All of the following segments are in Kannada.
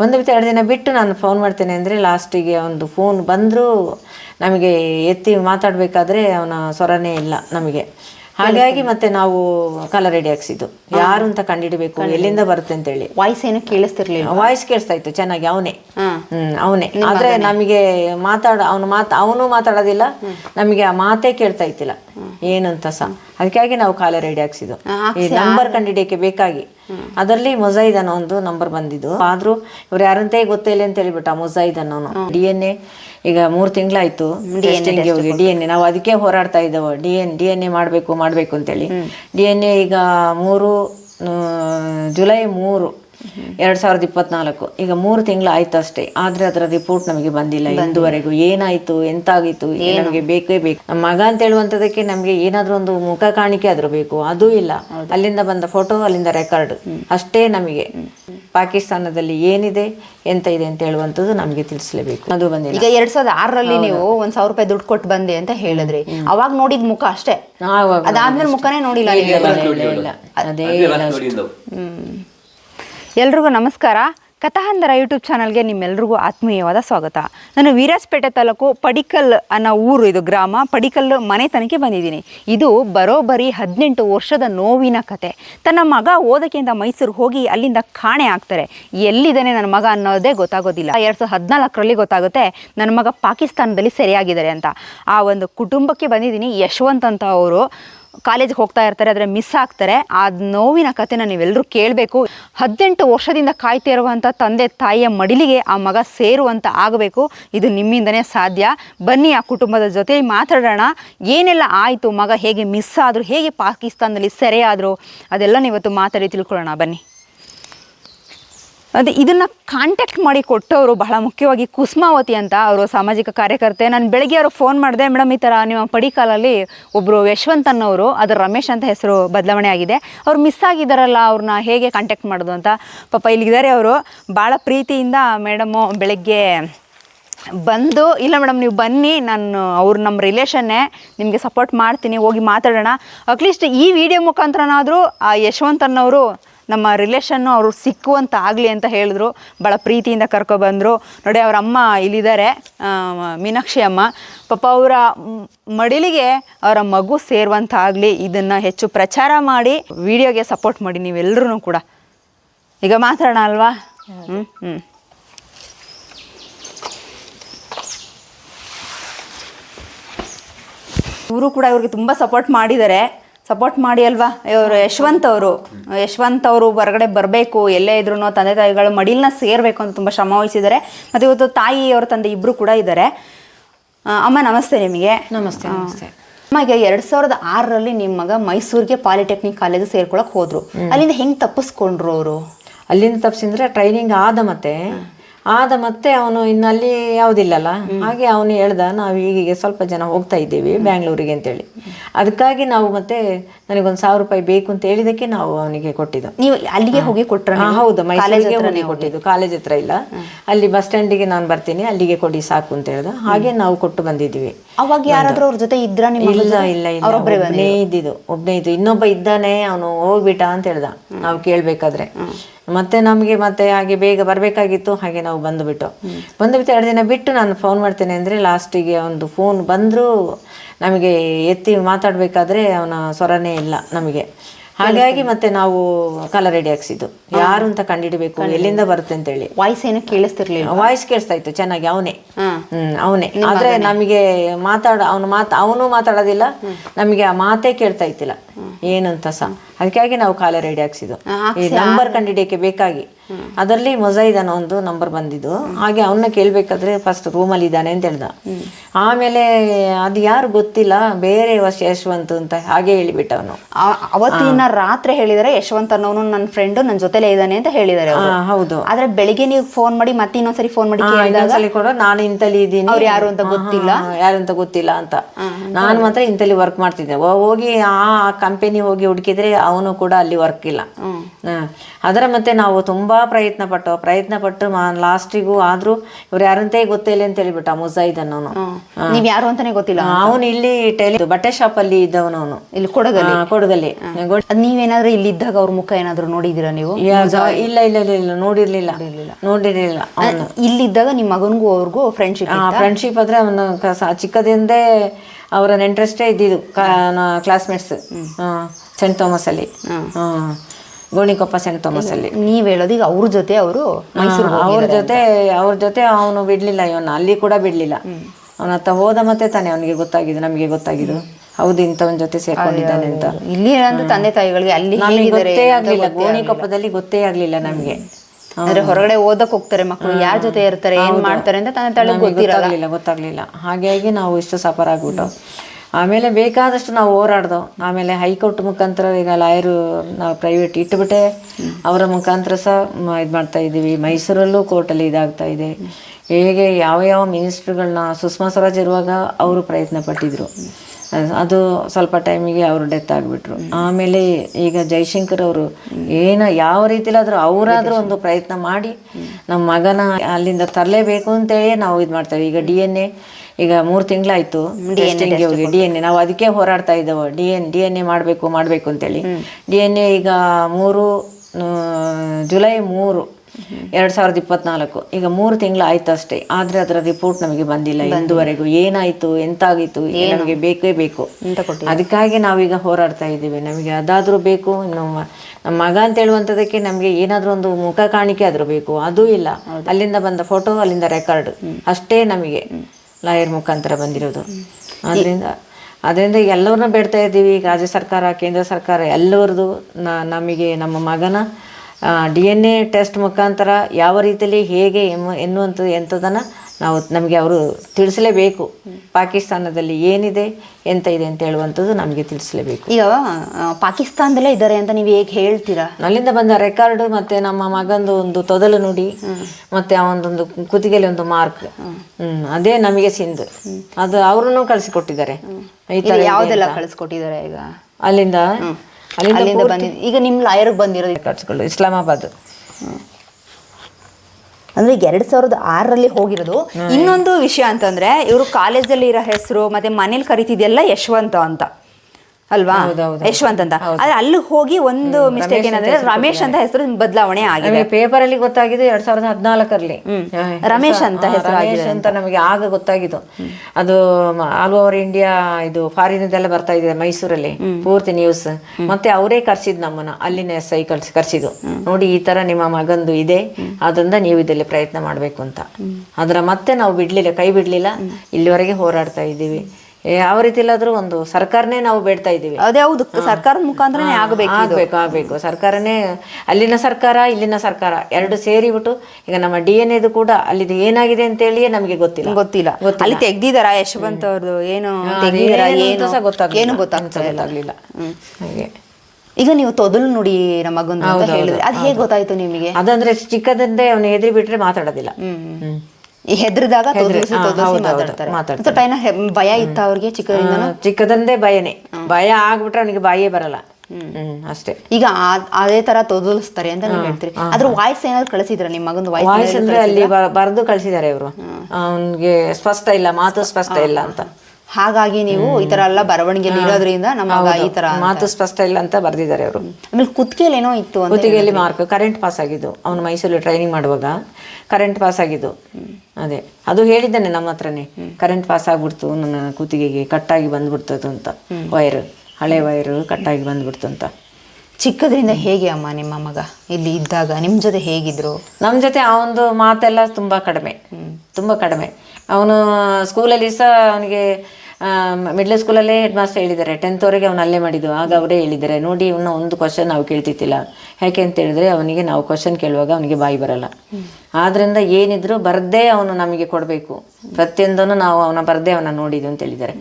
ಒಂದು ಬಿಟ್ಟು ಎರಡು ದಿನ ಬಿಟ್ಟು ನಾನು ಫೋನ್ ಮಾಡ್ತೇನೆ ಅಂದರೆ ಲಾಸ್ಟಿಗೆ ಒಂದು ಫೋನ್ ಬಂದರೂ ನಮಗೆ ಎತ್ತಿ ಮಾತಾಡಬೇಕಾದ್ರೆ ಅವನ ಸ್ವರನೇ ಇಲ್ಲ ನಮಗೆ. ಹಾಗಾಗಿ ಮತ್ತೆ ನಾವು ಕಾಲ ರೆಡಿ ಹಾಕ್ಸಿದ್ದು ಯಾರು ಅಂತ ಕಂಡಿಡಬೇಕು ಎಲ್ಲಿಂದ ಬರುತ್ತೆ ಅಂತ ಹೇಳಿ. ವಾಯ್ಸ್ ಏನು ಕೇಳಿಸ್ತಿರ್ಲಿಲ್ಲ. ವಾಯ್ಸ್ ಕೇಳಿಸ್ತಾ ಇತ್ತು ಚೆನ್ನಾಗಿ ಅವನೇ. ಹ್ಮ್. ಹ್ಮ್ ಅವನೇ. ಆದ್ರೆ ನಮಗೆ ಮಾತಾಡ ಅವನು ಮಾತು ಅವನು ಮಾತಾಡೋದಿಲ್ಲ ನಮಗೆ ಆ ಮಾತೇ ಕೇಳ್ತಾ ಇತ್ತಿಲ್ಲ ಏನಂತ ಸಹ ಅದಕ್ಕಾಗಿ ನಾವು ಕಾಲ ರೆಡಿ ಹಾಕ್ಸಿದ್ದು ಈ ನಂಬರ್ ಕಂಡಿಡಿಯಕ್ಕೆ ಬೇಕಾಗಿ. ಅದರಲ್ಲಿ ಮೊಸೈದ್ ಅನ್ನೋ ಒಂದು ನಂಬರ್ ಬಂದಿದ್ದು. ಆದ್ರೂ ಇವ್ರು ಯಾರಂತ ಗೊತ್ತೇ ಇಲ್ಲ ಅಂತ ಹೇಳಿಬಿಟ್ಟ ಆ ಮೊಸೈದ್ ಅನ್ನೋನು. ಡಿ ಎನ್ ಎ ಈಗ ಮೂರು ತಿಂಗಳಾಯ್ತು. ಟೆಸ್ಟಿಂಗ್ಗೆ ಹೋಗಿ. ಡಿ ಎನ್ ಎ ನಾವು ಅದಕ್ಕೆ ಹೋರಾಡ್ತಾ ಇದ್ದಾವೆ. D N D N A ಮಾಡಬೇಕು ಮಾಡಬೇಕು ಅಂತೇಳಿ. ಡಿ ಎನ್ ಎ ಈಗ ಮೂರು ಜುಲೈ ಮೂರು ಎರಡ್ ಸಾವಿರದ ಇಪ್ಪತ್ನಾಲ್ಕು. ಈಗ ಮೂರು ತಿಂಗಳು ಆಯ್ತು ಅಷ್ಟೇ. ಆದ್ರೆ ಅದರ ರಿಪೋರ್ಟ್ ನಮಗೆ ಬಂದಿಲ್ಲ. ಇಂದುವರೆಗೂ ಏನಾಯ್ತು ಎಂತಾಗಿತ್ತು ನಮಗೆ ಬೇಕೇ ಬೇಕು. ನಮ್ಮ ಮಗ ಅಂತ ಹೇಳುವಂತದಕ್ಕೆ ನಮಗೆ ಏನಾದ್ರೂ ಒಂದು ಮುಖ ಕಾಣಿಕೆ ಆದ್ರೂ ಬೇಕು. ಅದೂ ಇಲ್ಲ. ಅಲ್ಲಿಂದ ಬಂದ ಫೋಟೋ ಅಲ್ಲಿಂದ ರೆಕಾರ್ಡ್ ಅಷ್ಟೇ ನಮಗೆ. ಪಾಕಿಸ್ತಾನದಲ್ಲಿ ಏನಿದೆ ಎಂತ ಇದೆ ಅಂತ ಹೇಳುವಂತದ್ದು ನಮಗೆ ತಿಳಿಸಲೇಬೇಕು. ಅದು ಬಂದಿಲ್ಲ. ಈಗ ಎರಡ್ ಸಾವಿರದ ಆರರಲ್ಲಿ ನೀವು ಒಂದ್ ಸಾವಿರ ರೂಪಾಯಿ ದುಡ್ಡು ಕೊಟ್ಟು ಬಂದೆ ಅಂತ ಹೇಳಿದ್ರಿ. ಅವಾಗ ನೋಡಿದ ಮುಖ ಅಷ್ಟೇ. ಆವಾಗ ಅದಾದ್ಮೇಲೆ ಮುಖನೇ ನೋಡಿಲ್ಲ. ಅದೇ. ಎಲ್ರಿಗೂ ನಮಸ್ಕಾರ. ಕಥಾಹಂದರ ಯೂಟ್ಯೂಬ್ ಚಾನಲ್ಗೆ ನಿಮ್ಮೆಲ್ರಿಗೂ ಆತ್ಮೀಯವಾದ ಸ್ವಾಗತ. ನಾನು ವೀರಾಸ್ಪೇಟೆ ತಾಲೂಕು ಪಡಿಕಲ್ ಅನ್ನೋ ಊರು ಇದು ಗ್ರಾಮ. ಪಡಿಕಲ್ ಮನೆತನಕ್ಕೆ ಬಂದಿದ್ದೀನಿ. ಇದು ಬರೋಬ್ಬರಿ ಹದಿನೆಂಟು ವರ್ಷದ ನೋವಿನ ಕತೆ. ತನ್ನ ಮಗ ಓದಕ್ಕಿಂತ ಮೈಸೂರು ಹೋಗಿ ಅಲ್ಲಿಂದ ಕಾಣೆ ಆಗ್ತಾರೆ. ಎಲ್ಲಿದ್ದಾನೆ ನನ್ನ ಮಗ ಅನ್ನೋದೇ ಗೊತ್ತಾಗೋದಿಲ್ಲ. ಎರಡು ಸಾವಿರದ ಹದಿನಾಲ್ಕರಲ್ಲಿ ಗೊತ್ತಾಗುತ್ತೆ ನನ್ನ ಮಗ ಪಾಕಿಸ್ತಾನದಲ್ಲಿ ಸೆರೆಯಾಗಿದ್ದಾರೆ ಅಂತ. ಆ ಒಂದು ಕುಟುಂಬಕ್ಕೆ ಬಂದಿದ್ದೀನಿ ಯಶವಂತ್ ಅಂತ ಅವರು. ಕಾಲೇಜ್ಗೆ ಹೋಗ್ತಾ ಇರ್ತಾರೆ, ಆದರೆ ಮಿಸ್ ಆಗ್ತಾರೆ. ಆ ನೋವಿನ ಕಥೆನ ನೀವೆಲ್ಲರೂ ಕೇಳಬೇಕು. ಹದಿನೆಂಟು ವರ್ಷದಿಂದ ಕಾಯ್ತಾ ಇರುವಂಥ ತಂದೆ, ತಾಯಿಯ ಮಡಿಲಿಗೆ ಆ ಮಗ ಸೇರುವಂತ ಆಗಬೇಕು. ಇದು ನಿಮ್ಮಿಂದನೇ ಸಾಧ್ಯ. ಬನ್ನಿ ಆ ಕುಟುಂಬದ ಜೊತೆ ಮಾತಾಡೋಣ. ಏನೆಲ್ಲ ಆಯಿತು ಮಗ? ಹೇಗೆ ಮಿಸ್ ಆದರು? ಹೇಗೆ ಪಾಕಿಸ್ತಾನದಲ್ಲಿ ಸೆರೆಯಾದರು ಅದೆಲ್ಲ ಇವತ್ತು ಮಾತಾಡಿ ತಿಳ್ಕೊಳ್ಳೋಣ. ಬನ್ನಿ. ಅದೇ ಇದನ್ನು ಕಾಂಟ್ಯಾಕ್ಟ್ ಮಾಡಿ ಕೊಟ್ಟವರು ಬಹಳ ಮುಖ್ಯವಾಗಿ ಕುಸ್ಮಾವತಿ ಅಂತ ಅವರು ಸಾಮಾಜಿಕ ಕಾರ್ಯಕರ್ತೆ. ನಾನು ಬೆಳಗ್ಗೆ ಅವರು ಫೋನ್ ಮಾಡಿದೆ, ಮೇಡಮ್ ಈ ಥರ ನಿಮ್ಮ ಪಡಿಕಾಲಲ್ಲಿ ಒಬ್ಬರು ಯಶವಂತ್ ಅನ್ನೋರು, ಅದು ರಮೇಶ್ ಅಂತ ಹೆಸರು ಬದಲಾವಣೆ ಆಗಿದೆ. ಅವ್ರು ಮಿಸ್ ಆಗಿದ್ದಾರಲ್ಲ ಅವ್ರನ್ನ ಹೇಗೆ ಕಾಂಟ್ಯಾಕ್ಟ್ ಮಾಡೋದು ಅಂತ. ಪಾಪ ಇಲ್ಲಿದ್ದಾರೆ ಅವರು. ಭಾಳ ಪ್ರೀತಿಯಿಂದ ಮೇಡಮು ಬೆಳಗ್ಗೆ ಬಂದು, ಇಲ್ಲ ಮೇಡಮ್, ನೀವು ಬನ್ನಿ, ನಾನು ಅವ್ರು ನಮ್ಮ ರಿಲೇಷನ್ನೇ ನಿಮಗೆ ಸಪೋರ್ಟ್ ಮಾಡ್ತೀನಿ, ಹೋಗಿ ಮಾತಾಡೋಣ. ಅಟ್ಲೀಸ್ಟ್ ಈ ವಿಡಿಯೋ ಮುಖಾಂತರನಾದರೂ ಆ ಯಶವಂತ್ ಅನ್ನೋರು ನಮ್ಮ ರಿಲೇಷನ್ನು ಅವರು ಸಿಕ್ಕುವಂತ ಆಗಲಿ ಅಂತ ಹೇಳಿದ್ರು. ಭಾಳ ಪ್ರೀತಿಯಿಂದ ಕರ್ಕೊಬಂದರು. ನೋಡಿ, ಅವ್ರ ಅಮ್ಮ ಇಲ್ಲಿದ್ದಾರೆ. ಮೀನಾಕ್ಷಿ ಅಮ್ಮ. ಪಾಪ ಅವರ ಮಡಿಲಿಗೆ ಅವರ ಮಗು ಸೇರುವಂತ ಆಗಲಿ ಇದನ್ನು ಹೆಚ್ಚು ಪ್ರಚಾರ ಮಾಡಿ ವಿಡಿಯೋಗೆ ಸಪೋರ್ಟ್ ಮಾಡಿ ನೀವೆಲ್ಲರೂ ಕೂಡ. ಈಗ ಮಾತಾಡೋಣ ಅಲ್ವಾ? ಹ್ಞೂ ಹ್ಞೂ ಇವರು ಕೂಡ ಇವ್ರಿಗೆ ತುಂಬ ಸಪೋರ್ಟ್ ಮಾಡಿದ್ದಾರೆ. ಸಪೋರ್ಟ್ ಮಾಡಿ ಅಲ್ವಾ? ಇವರು ಯಶವಂತ್ ಅವರು. ಯಶವಂತ್ ಅವರು ಹೊರಗಡೆ ಬರಬೇಕು ಎಲ್ಲೇ ಇದ್ರು ತಂದೆ ತಾಯಿಗಳು ಮಡಿಲನ್ನ ಸೇರಬೇಕು ಅಂತ ತುಂಬ ಶ್ರಮ ವಹಿಸಿದ್ದಾರೆ. ಮತ್ತು ಇವತ್ತು ತಾಯಿ ಅವ್ರ ತಂದೆ ಇಬ್ಬರು ಕೂಡ ಇದ್ದಾರೆ. ಅಮ್ಮ ನಮಸ್ತೆ ನಿಮಗೆ. ನಮಸ್ತೆ ನಮಸ್ತೆ. ಅಮ್ಮ ಈಗ ಎರಡು ಸಾವಿರದ ಆರರಲ್ಲಿ ನಿಮ್ಮ ಮಗ ಮೈಸೂರಿಗೆ ಪಾಲಿಟೆಕ್ನಿಕ್ ಕಾಲೇಜ್ ಸೇರ್ಕೊಳಕ್ ಹೋದ್ರು. ಅಲ್ಲಿಂದ ಹೆಂಗ್ ತಪ್ಪಿಸ್ಕೊಂಡ್ರು ಅವರು? ಅಲ್ಲಿಂದ ತಪ್ಪಿಸಿದ್ರೆ ಟ್ರೈನಿಂಗ್ ಆದ ಮತ್ತೆ ಆದ ಮತ್ತೆ ಅವನು ಇನ್ನಲ್ಲಿ ಯಾವುದಿಲ್ಲಲ್ಲ? ಹಾಗೆ ಅವನು ಹೇಳ್ದ ನಾವು ಈಗೀಗೆ ಸ್ವಲ್ಪ ಜನ ಹೋಗ್ತಾ ಇದ್ದೀವಿ ಬ್ಯಾಂಗ್ಳೂರಿಗೆ ಅಂತೇಳಿ. ಅದಕ್ಕಾಗಿ ನಾವು ಮತ್ತೆ ನನಗೊಂದು ಸಾವಿರ ರೂಪಾಯಿ ಬೇಕು ಅಂತ ಹೇಳಿದಕ್ಕೆ ನಾವು ಅವನಿಗೆ ಕೊಟ್ಟಿದ್ದು. ನೀವು ಅಲ್ಲಿಗೆ ಹೋಗಿ ಕೊಟ್ರ ಹೌದು ಮೈಸೂರಿಗೆ ಹೋಗಿ ಕೊಟ್ಟಿದ್ದು ಕಾಲೇಜ್ ಹತ್ರ ಇಲ್ಲ. ಅಲ್ಲಿ ಬಸ್ ಸ್ಟ್ಯಾಂಡಿಗೆ ನಾನು ಬರ್ತೀನಿ ಅಲ್ಲಿಗೆ ಕೊಡಿ ಸಾಕು ಅಂತ ಹೇಳ್ದ. ಹಾಗೆ ನಾವು ಕೊಟ್ಟು ಬಂದಿದ್ದೀವಿ. ಅವಾಗ ಯಾರಾದ್ರೂ ಅವ್ರ ಜೊತೆ ಇದ್ರ ಇಲ್ಲ? ಇಲ್ಲ ಒಬ್ಬನೇ ಇದ್ದಿದ್ದು ಒಬ್ಬನೇ ಇದ್ದು ಇನ್ನೊಬ್ಬ ಇದ್ದಾನೆ ಅವನು ಹೋಗ್ಬಿಟ್ಟ ಅಂತ ಹೇಳ್ದ. ನಾವು ಕೇಳ್ಬೇಕಾದ್ರೆ. ಮತ್ತೆ ನಮಗೆ ಮತ್ತೆ ಹಾಗೆ ಬೇಗ ಬರಬೇಕಾಗಿತ್ತು ಹಾಗೆ ನಾವು ಬಂದುಬಿಟ್ಟು. ಬಂದುಬಿಟ್ಟು ಎರಡು ದಿನ ಬಿಟ್ಟು ನಾನು ಫೋನ್ ಮಾಡ್ತೇನೆ ಅಂದ್ರೆ ಲಾಸ್ಟಿಗೆ ಒಂದು ಫೋನ್ ಬಂದರೂ ನಮಗೆ ಎತ್ತಿ ಮಾತಾಡಬೇಕಾದ್ರೆ ಅವನ ಸ್ವರನೇ ಇಲ್ಲ ನಮಗೆ. ಹಾಗಾಗಿ ಮತ್ತೆ ನಾವು ಕಾಲ ರೆಡಿ ಹಾಕ್ಸಿದ್ದು ಯಾರು ಅಂತ ಕಂಡಿಡಬೇಕು ಎಲ್ಲಿಂದ ಬರುತ್ತೆ ಅಂತ ಹೇಳಿ. ವಾಯ್ಸ್ ಏನು ಕೇಳಿಸ್ತಿರ್ಲಿಲ್ಲ. ವಾಯ್ಸ್ ಕೇಳಿಸ್ತಾ ಇತ್ತು ಚೆನ್ನಾಗಿ ಅವನೇ. ಹ್ಮ್. ಹ್ಮ್ ಅವನೇ. ಆದ್ರೆ ನಮಗೆ ಮಾತಾಡ ಅವನು ಮಾತ್ ಅವನು ಮಾತಾಡೋದಿಲ್ಲ ನಮಗೆ ಆ ಮಾತೇ ಕೇಳ್ತಾ ಇತ್ತಿಲ್ಲ ಏನಂತ ಸಹ ಅದಕ್ಕಾಗಿ ನಾವು ಕಾಲ ರೆಡಿ ಹಾಕ್ಸಿದ್ದು ಈ ನಂಬರ್ ಕಂಡಿಡಿಯಕ್ಕೆ ಬೇಕಾಗಿ. ಅದರಲ್ಲಿ ಮೊಸೈದ್ ಅನ್ನೋ ಒಂದು ನಂಬರ್ ಬಂದಿದ್ದು. ಹಾಗೆ ಅವನ್ನ ಕೇಳ್ಬೇಕಾದ್ರೆ ಫಸ್ಟ್ ರೂಮಲ್ಲಿ ಇದ್ದಾನೆ ಅಂತ ಹೇಳ್ದ. ಆಮೇಲೆ ಅದು ಯಾರು ಗೊತ್ತಿಲ್ಲ ಬೇರೆ ವರ್ಷ ಯಶವಂತ ಅಂತ ಹಾಗೆ ಹೇಳಿಬಿಟ್ಟ ಅವನು. ಅವತ್ತಿನ ರಾತ್ರಿ ಹೇಳಿದಾರೆ ಯಶವಂತ ಅನ್ನೋನು ನನ್ನ ಫ್ರೆಂಡ್ ನನ್ನ ಜೊತೆಲೇ ಇದ್ದಾನೆ ಅಂತ ಹೇಳಿದಾರೆ ಹೌದು. ಆದ್ರೆ ಬೆಳಿಗ್ಗೆ ನೀವು ಫೋನ್ ಮಾಡಿ ಮತ್ತೆ ಇನ್ನೊಂದ್ಸರಿ ಫೋನ್ ಮಾಡಿ ಕೊಡೋ ಕೇಳಿದಾಗ ಕೂಡ ನಾನು ಇಂತಲ್ಲಿ ಇದ್ದೀನಿ. ಅವ್ರು ಯಾರು ಅಂತ ಗೊತ್ತಿಲ್ಲ. ಯಾರು ಅಂತ ಗೊತ್ತಿಲ್ಲ ಅಂತ. ನಾನು ಮಾತ್ರ ಇಂತಲ್ಲಿ ವರ್ಕ್ ಮಾಡ್ತಿದ್ದೆ. ಹೋಗಿ ಆ ಕಂಪನಿ ಹೋಗಿ ಹುಡುಕಿದ್ರೆ ಅವನು ಕೂಡ ಅಲ್ಲಿ ವರ್ಕ್ ಇಲ್ಲ. ಅದರ ಮತ್ತೆ ನಾವು ತುಂಬಾ ಪ್ರಯತ್ನ ಪಟ್ಟು ಪ್ರಯತ್ನ ಪಟ್ಟು ಲಾಸ್ಟಿಗೂ ಆದ್ರೂ ಇವ್ರು ಯಾರಂತ ಗೊತ್ತಿಲ್ಲ ಅಂತ ಹೇಳಿಬಿಟ್ಟ ಮುಜಾಯಿದ್ ಅನ್ನೋನು ನೀವ್ ಯಾರು ಅಂತಾನೆ ಗೊತ್ತಿಲ್ಲ ಅವನು ಇಲ್ಲಿ ಟೈಲಿ ಬಟ್ಟೆ ಶಾಪ್ ಅಲ್ಲಿ ಇದ್ದವನು ಅವನು ಇಲ್ಲಿ ಕೊಡಗಲ್ಲಿ. ಕೊಡಗಲ್ಲಿ ನೀವೇನಾದ್ರೂ ಇಲ್ಲಿ ಇದ್ದಾಗ ಅವ್ರ ಮುಖ ಏನಾದ್ರು ನೋಡಿದಿರಾ ನೀವು? ಇಲ್ಲ ಇಲ್ಲ ಇಲ್ಲ ನೋಡಿರ್ಲಿಲ್ಲ. ನೋಡಿರ್ಲಿಲ್ಲ. ಇಲ್ಲಿದ್ದಾಗ ನಿಮ್ ಮಗನ್ಗೂ ಅವ್ರಿಗೂ ಫ್ರೆಂಡ್ಶಿಪ್ ಫ್ರೆಂಡ್ಶಿಪ್ ಆದ್ರೆ ಅವನು ಚಿಕ್ಕದಿಂದೇ ಅವರ ಇಂಟ್ರೆಸ್ಟೇ ಇದ್ದಿದ್ದು ಕ್ಲಾಸ್ಮೇಟ್ಸ್ ಸೆಂಟ್ ಥಾಮಸ್ ಅಲ್ಲಿ. ಹ್ಮ್. ಗೋಣಿಕೊಪ್ಪ ಸೆಂಟ್ ಥಾಮಸ್ ಅಲ್ಲಿ. ನೀವ್ ಹೇಳೋದು ಈಗ ಅವ್ರ ಜೊತೆ ಅವರು ಮೈಸೂರು ಅವ್ರ ಜೊತೆ ಅವ್ರ ಜೊತೆ ಅವನು ಬಿಡ್ಲಿಲ್ಲ ಇವನು ಅಲ್ಲಿ ಕೂಡ ಬಿಡ್ಲಿಲ್ಲ. ಅವನ ಹತ್ತ ಹೋದ ಮತ್ತೆ ತಾನೇ ಅವನಿಗೆ ಗೊತ್ತಾಗಿದೆ ನಮಗೆ ಗೊತ್ತಾಗಿದ್ದು ಹೌದು ಇಂಥವನ ಜೊತೆ ಸೇರ್ಕೊಂಡಿದ್ದಾನೆ ಅಂತ. ಇಲ್ಲಿ ಅಂದ್ರೆ ತಂದೆ ತಾಯಿಗಳಿಗೆ ಅಲ್ಲಿ ಗೊತ್ತೇ ಆಗ್ಲಿಲ್ಲ ಗೋಣಿಕೊಪ್ಪದಲ್ಲಿ ಗೊತ್ತೇ ಆಗ್ಲಿಲ್ಲ ನಮಗೆ. ಅಂದ್ರೆ ಹೊರಗಡೆ ಓದಕ್ ಹೋಗ್ತಾರೆ ಮಕ್ಕಳು ಯಾರ ಜೊತೆ ಇರ್ತಾರೆ ಏನ್ ಮಾಡ್ತಾರೆ ಅಂತ ತಾನೆ ತಾಯಿಗೆ ಗೊತ್ತಿರಲಿಲ್ಲ ಗೊತ್ತಾಗ್ಲಿಲ್ಲ ಗೊತ್ತಾಗ್ಲಿಲ್ಲ. ಹಾಗಾಗಿ ನಾವು ಇಷ್ಟು ಸಫರ್ ಆಗ್ಬಿಟ್ಟು. ಆಮೇಲೆ ಬೇಕಾದಷ್ಟು ನಾವು ಹೋರಾಡ್ದೋ. ಆಮೇಲೆ ಹೈಕೋರ್ಟ್ ಮುಖಾಂತರ ಈಗ ಲಾಯರು ನಾವು ಪ್ರೈವೇಟ್ ಇಟ್ಬಿಟ್ಟೆ. ಅವರ ಮುಖಾಂತರ ಸಹ ಇದು ಮಾಡ್ತಾ ಇದ್ದೀವಿ. ಮೈಸೂರಲ್ಲೂ ಕೋರ್ಟಲ್ಲಿ ಇದಾಗ್ತಾ ಇದೆ. ಹೇಗೆ ಯಾವ ಯಾವ ಮಿನಿಸ್ಟ್ರುಗಳನ್ನ ಸುಷ್ಮಾ ಸ್ವರಾಜ್ ಇರುವಾಗ ಅವರು ಪ್ರಯತ್ನ ಪಟ್ಟಿದ್ರು. ಅದು ಸ್ವಲ್ಪ ಟೈಮಿಗೆ ಅವರು ಡೆತ್ ಆಗಿಬಿಟ್ರು. ಆಮೇಲೆ ಈಗ ಜೈಶಂಕರ್ ಅವರು ಏನ ಯಾವ ರೀತಿಲಾದರೂ ಅವರಾದರೂ ಒಂದು ಪ್ರಯತ್ನ ಮಾಡಿ, ನಮ್ಮ ಮಗನ ಅಲ್ಲಿಂದ ತರಲೇಬೇಕು ಅಂತೇಳಿ ನಾವು ಇದು ಮಾಡ್ತೇವೆ. ಈಗ ಡಿ ಎನ್ ಎ ಈಗ ಮೂರು ತಿಂಗಳಾಯ್ತು ಟೆಸ್ಟಿಂಗ್ಗೆ ಹೋಗಿ. ಡಿ ಎನ್ ಎ ನಾವು ಅದಕ್ಕೆ ಹೋರಾಡ್ತಾ ಇದ್ದೇವೆ. D N D N A ಮಾಡಬೇಕು ಮಾಡಬೇಕು ಅಂತೇಳಿ. ಡಿ ಎನ್ ಎ ಈಗ ಮೂರು ಜುಲೈ ಮೂರು ಎರಡ್ ಸಾವಿರದ ಇಪ್ಪತ್ನಾಲ್ಕು. ಈಗ ಮೂರು ತಿಂಗಳು ಆಯ್ತು ಅಷ್ಟೇ. ಆದ್ರೆ ಅದರ ರಿಪೋರ್ಟ್ ನಮಗೆ ಬಂದಿಲ್ಲ. ಇಂದುವರೆಗೂ ಏನಾಯ್ತು ಎಂತಾಗಿತ್ತು ನಮಗೆ ಬೇಕೇ ಬೇಕು. ಅದಕ್ಕಾಗಿ ನಾವೀಗ ಹೋರಾಡ್ತಾ ಇದ್ದೀವಿ. ನಮಗೆ ಅದಾದ್ರೂ ಬೇಕು ಇನ್ನು ನಮ್ಮ ಮಗ ಅಂತ ಹೇಳುವಂಥದ್ದಕ್ಕೆ ನಮಗೆ ಏನಾದ್ರೂ ಒಂದು ಮುಖ ಕಾಣಿಕೆ ಆದ್ರೂ ಬೇಕು. ಅದೂ ಇಲ್ಲ. ಅಲ್ಲಿಂದ ಬಂದ ಫೋಟೋ ಅಲ್ಲಿಂದ ರೆಕಾರ್ಡ್ ಅಷ್ಟೇ ನಮಗೆ. ಲಾಯರ್ ಮುಖಾಂತರ ಬಂದಿರೋದು. ಅದರಿಂದ ಅದರಿಂದ ಎಲ್ಲರನ್ನ ಬೇಡ್ತಾ ಇದ್ದೀವಿ. ರಾಜ್ಯ ಸರ್ಕಾರ ಕೇಂದ್ರ ಸರ್ಕಾರ ಎಲ್ಲರದು ನಮಗೆ ನಮ್ಮ ಮಗನ ಡಿ ಎನ್ ಎ ಟೆಸ್ಟ್ ಮುಖಾಂತರ ಯಾವ ರೀತಿಯಲ್ಲಿ ಹೇಗೆ ಎನ್ನುವಂಥ ಎಂಥದನ್ನು ನಾವು ನಮಗೆ ಅವರು ತಿಳಿಸಲೇಬೇಕು. ಪಾಕಿಸ್ತಾನದಲ್ಲಿ ಏನಿದೆ ಎಂತ ಇದೆ ಅಂತ ಹೇಳುವಂಥದ್ದು ನಮಗೆ ತಿಳಿಸಲೇಬೇಕು. ಈಗ ಪಾಕಿಸ್ತಾನದಲ್ಲೇ ಇದ್ದಾರೆ ಅಂತ ನೀವು ಹೇಗೆ ಹೇಳ್ತೀರಾ? ಅಲ್ಲಿಂದ ಬಂದ ರೆಕಾರ್ಡ್ ಮತ್ತೆ ನಮ್ಮ ಮಗಂದು ಒಂದು ತೊದಲು ನುಡಿ ಮತ್ತೆ ಅವನದೊಂದು ಕುತ್ತಿಗೆಲಿ ಒಂದು ಮಾರ್ಕ್. ಹ್ಮ್. ಅದೇ ನಮಗೆ ಸಿಂಧು. ಅದು ಅವ್ರನ್ನೂ ಕಳಿಸಿಕೊಟ್ಟಿದ್ದಾರೆ. ಈ ಥರ ಯಾವ್ದೆಲ್ಲ ಕಳಿಸ್ಕೊಟ್ಟಿದ್ದಾರೆ ಈಗ? ಅಲ್ಲಿಂದ ಅಲ್ಲಿಂದ ಬಂದಿದ್ದು. ಬಂದಿದ್ ಈಗ ನಿಮ್ ಲಾಯರ್ಗೆ ಬಂದಿರೋದು ಕಳ್ಸಿಕೊಳ್ಳು ಇಸ್ಲಾಮಾಬಾದ್. ಅಂದ್ರೆ ಎರಡ್ ಸಾವಿರದ ಆರರಲ್ಲಿ ಹೋಗಿರೋದು. ಇನ್ನೊಂದು ವಿಷಯ ಅಂತಂದ್ರೆ ಇವರು ಕಾಲೇಜಲ್ಲಿ ಇರೋ ಹೆಸರು ಮತ್ತೆ ಮನೇಲಿ ಕರಿತಿದ್ಯಲ್ಲ ಯಶವಂತ ಅಂತ. ಅಲ್ವಾ? ಯಶವಂತ್ ಅಂತ. ಆದ್ರೆ ಅಲ್ಲಿ ಹೋಗಿ ಒಂದು ಮಿಸ್ಟೇಕ್ ಏನಂದ್ರೆ ರಮೇಶ್ ಅಂತ ಹೆಸರು ಬದಲಾವಣೆ ಆಗಿದೆ. ಪೇಪರ್ ಅಲ್ಲಿ ಗೊತ್ತಾಗಿದ್ದು ಎರಡ್ ಸಾವಿರದ ಹದಿನಾಲ್ಕರಲ್ಲಿ. ರಮೇಶ್ ಅಂತ ಹೆಸರು ರಮೇಶ್ ಅಂತ ನಮಗೆ ಆಗ ಗೊತ್ತಾಗಿದ್ದು. ಅದು ಆಲ್ ಓವರ್ ಇಂಡಿಯಾ ಇದು ಫಾರಿನ್ ಇದೆಲ್ಲ ಬರ್ತಾ ಇದೆ ಮೈಸೂರಲ್ಲಿ ಪೂರ್ತಿ ನ್ಯೂಸ್ ಮತ್ತೆ ಅವರೇ ಕರ್ಸಿದ್ ನಮ್ಮನ್ನ ಅಲ್ಲಿನ ಎಸ್ ಐ ಕರ್ಸಿದ್ದು. ನೋಡಿ ಈ ತರ ನಿಮ್ಮ ಮಗಂದು ಇದೆ ಅದರಿಂದ ನೀವು ಇದರಲ್ಲಿ ಪ್ರಯತ್ನ ಮಾಡ್ಬೇಕು ಅಂತ. ಅದರ ಮತ್ತೆ ನಾವು ಬಿಡ್ಲಿಲ್ಲ ಕೈ ಬಿಡ್ಲಿಲ್ಲ. ಇಲ್ಲಿವರೆಗೆ ಹೋರಾಡ್ತಾ ಇದ್ದೀವಿ. ಯಾವ ರೀತಿಲಾದ್ರೂ ಒಂದು ಸರ್ಕಾರನೇ ನಾವು ಬೇಡ್ತಾ ಇದ್ದೀವಿ. ಅದೇ ಹೌದು. ಸರ್ಕಾರದ ಮುಖಾಂತರನೇ ಆಗಬೇಕು ಆಗಬೇಕು ಆಗಬೇಕು. ಸರ್ಕಾರನೇ ಅಲ್ಲಿನ ಸರ್ಕಾರ ಇಲ್ಲಿನ ಸರ್ಕಾರ ಎರಡು ಸೇರಿಬಿಟ್ಟು ಈಗ ನಮ್ಮ ಡಿ ಎನ್ ಎದು ಕೂಡ ಅಲ್ಲಿದು ಏನಾಗಿದೆ ಅಂತೇಳಿಯೇ ನಮಗೆ ಗೊತ್ತಿಲ್ಲ. ಗೊತ್ತಿಲ್ಲ. ಅಲ್ಲಿ ತೆಗ್ದಿದಾರ ಯಶವಂತ್ ಅವ್ರದ್ದು ಏನು ಏನು? ಗೊತ್ತಾಗ್ಲಿಲ್ಲ. ಹಾಗೆ. ಈಗ ನೀವು ತೊದಲು ನೋಡಿ ನಮ್ಮ ಮಗನ ಅದು ಹೇಗೆ ಗೊತ್ತಾಯ್ತು ನಿಮಗೆ? ಅದಂದ್ರೆ ಚಿಕ್ಕದಂದೇ ಅವನು ಹೆದ್ರಿ ಬಿಟ್ರೆ ಮಾತಾಡೋದಿಲ್ಲ ಹ್ಮ್. ಹೆದ್ರಿದಾಗ ತೊದಲಿಸಿ ತೊದಲಿಸಿ ಮಾತಾಡ್ತಾರೆ. ಮಾತಾಡ್ತಾರೆ. ಸ್ವಲ್ಪ ಏನೋ ಭಯ ಇತ್ತ ಅವ್ರಿಗೆ ಚಿಕ್ಕದಿಂದ ಚಿಕ್ಕದಂದೇ ಭಯನೇ. ಭಯ ಆಗ್ಬಿಟ್ರೆ ಅವನಿಗೆ ಬಾಯೇ ಬರಲ್ಲ. ಹ್ಮ್. ಅಷ್ಟೇ. ಈಗ ಅದೇ ತರ ತೊದಲಿಸ್ತಾರೆ ಅಂತ ನೀವು ಹೇಳ್ತೀರಿ. ಅದ್ರ ವಾಯ್ಸ್ ಏನಾದ್ರು ಕಳಿಸಿದ್ರ? ನಿಮ್ಮ ಮಗಂದು ವಾಯ್ಸ್ ಅಂದ್ರೆ ಅಲ್ಲಿ ಬರೆದು ಕಳಿಸಿದ್ದಾರೆ ಇವರು. ಅವನಿಗೆ ಸ್ಪಷ್ಟ ಇಲ್ಲ ಮಾತು ಸ್ಪಷ್ಟ ಇಲ್ಲ ಅಂತ. ಹಾಗಾಗಿ ನೀವು ಈ ತರ ಎಲ್ಲ ಬರವಣಿಗೆಯಲ್ಲಿ ಇರೋದ್ರಿಂದ ನಮ್ಮ ಮಗ ಈ ತರ ಮಾತು ಸ್ಪಷ್ಟ ಇಲ್ಲ ಅಂತ ಬರ್ದಿದ್ದಾರೆ ಅವರು. ಆಮೇಲೆ ಕುತ್ತಿಗೆಯಲ್ಲಿ ಏನೋ ಇತ್ತು ಕುತ್ತಿಗೆಯಲ್ಲಿ ಮಾರ್ಕ್ ಕರೆಂಟ್ ಪಾಸ್ ಆಗಿದ್ದು. ಅವನು ಮೈಸೂರಲ್ಲಿ ಟ್ರೈನಿಂಗ್ ಮಾಡುವಾಗ ಕರೆಂಟ್ ಪಾಸ್ ಆಗಿದ್ದು. ಅದೇ. ಅದು ಹೇಳಿದ್ದಾನೆ ನಮ್ಮ ಹತ್ರನೇ. ಕರೆಂಟ್ ಪಾಸ್ ಆಗ್ಬಿಡ್ತು ನನ್ನ ಕುತ್ತಿಗೆಗೆ ಕಟ್ಟಾಗಿ ಬಂದ್ಬಿಡ್ತದು ಅಂತ. ವೈರ್ ಹಳೆ ವೈರ್ ಕಟ್ಟಾಗಿ ಬಂದ್ಬಿಡ್ತು ಅಂತ. ಚಿಕ್ಕದ್ರಿಂದ ಹೇಗೆ ಅಮ್ಮ ನಿಮ್ಮ ಮಗ? ಇಲ್ಲಿ ಇದ್ದಾಗ ನಿಮ್ ಜೊತೆ ಹೇಗಿದ್ರು? ನಮ್ಮ ಜೊತೆ ಅವನದು ಮಾತೆಲ್ಲ ತುಂಬ ಕಡಿಮೆ. ತುಂಬ ಕಡಿಮೆ. ಅವನು ಸ್ಕೂಲಲ್ಲಿ ಸಹ ಅವನಿಗೆ ಮಿಡ್ಲ್ ಸ್ಕೂಲಲ್ಲೇ ಹೆಡ್ ಮಾಸ್ಟರ್ ಹೇಳಿದ್ದಾರೆ. ಟೆಂತ್ವರೆಗೆ ಅವನು ಅಲ್ಲೇ ಮಾಡಿದ್ದು. ಆಗ ಅವರೇ ಹೇಳಿದ್ದಾರೆ. ನೋಡಿ ಇವನ್ನ ಒಂದು ಕ್ವಶನ್ ನಾವು ಕೇಳ್ತಿತ್ತಿಲ್ಲ ಯಾಕೆ ಅಂತ ಹೇಳಿದ್ರೆ ಅವನಿಗೆ ನಾವು ಕ್ವಶನ್ ಕೇಳುವಾಗ ಅವನಿಗೆ ಬಾಯಿ ಬರಲ್ಲ. ಆದ್ದರಿಂದ ಏನಿದ್ರು ಬರದೇ ಅವನು ನಮಗೆ ಕೊಡಬೇಕು. ಪ್ರತಿಯೊಂದನ್ನು ನಾವು ಅವನ ಬರದೇ ಅವನ ನೋಡಿದ್ದು ಅಂತ ಹೇಳಿದ್ದಾರೆ.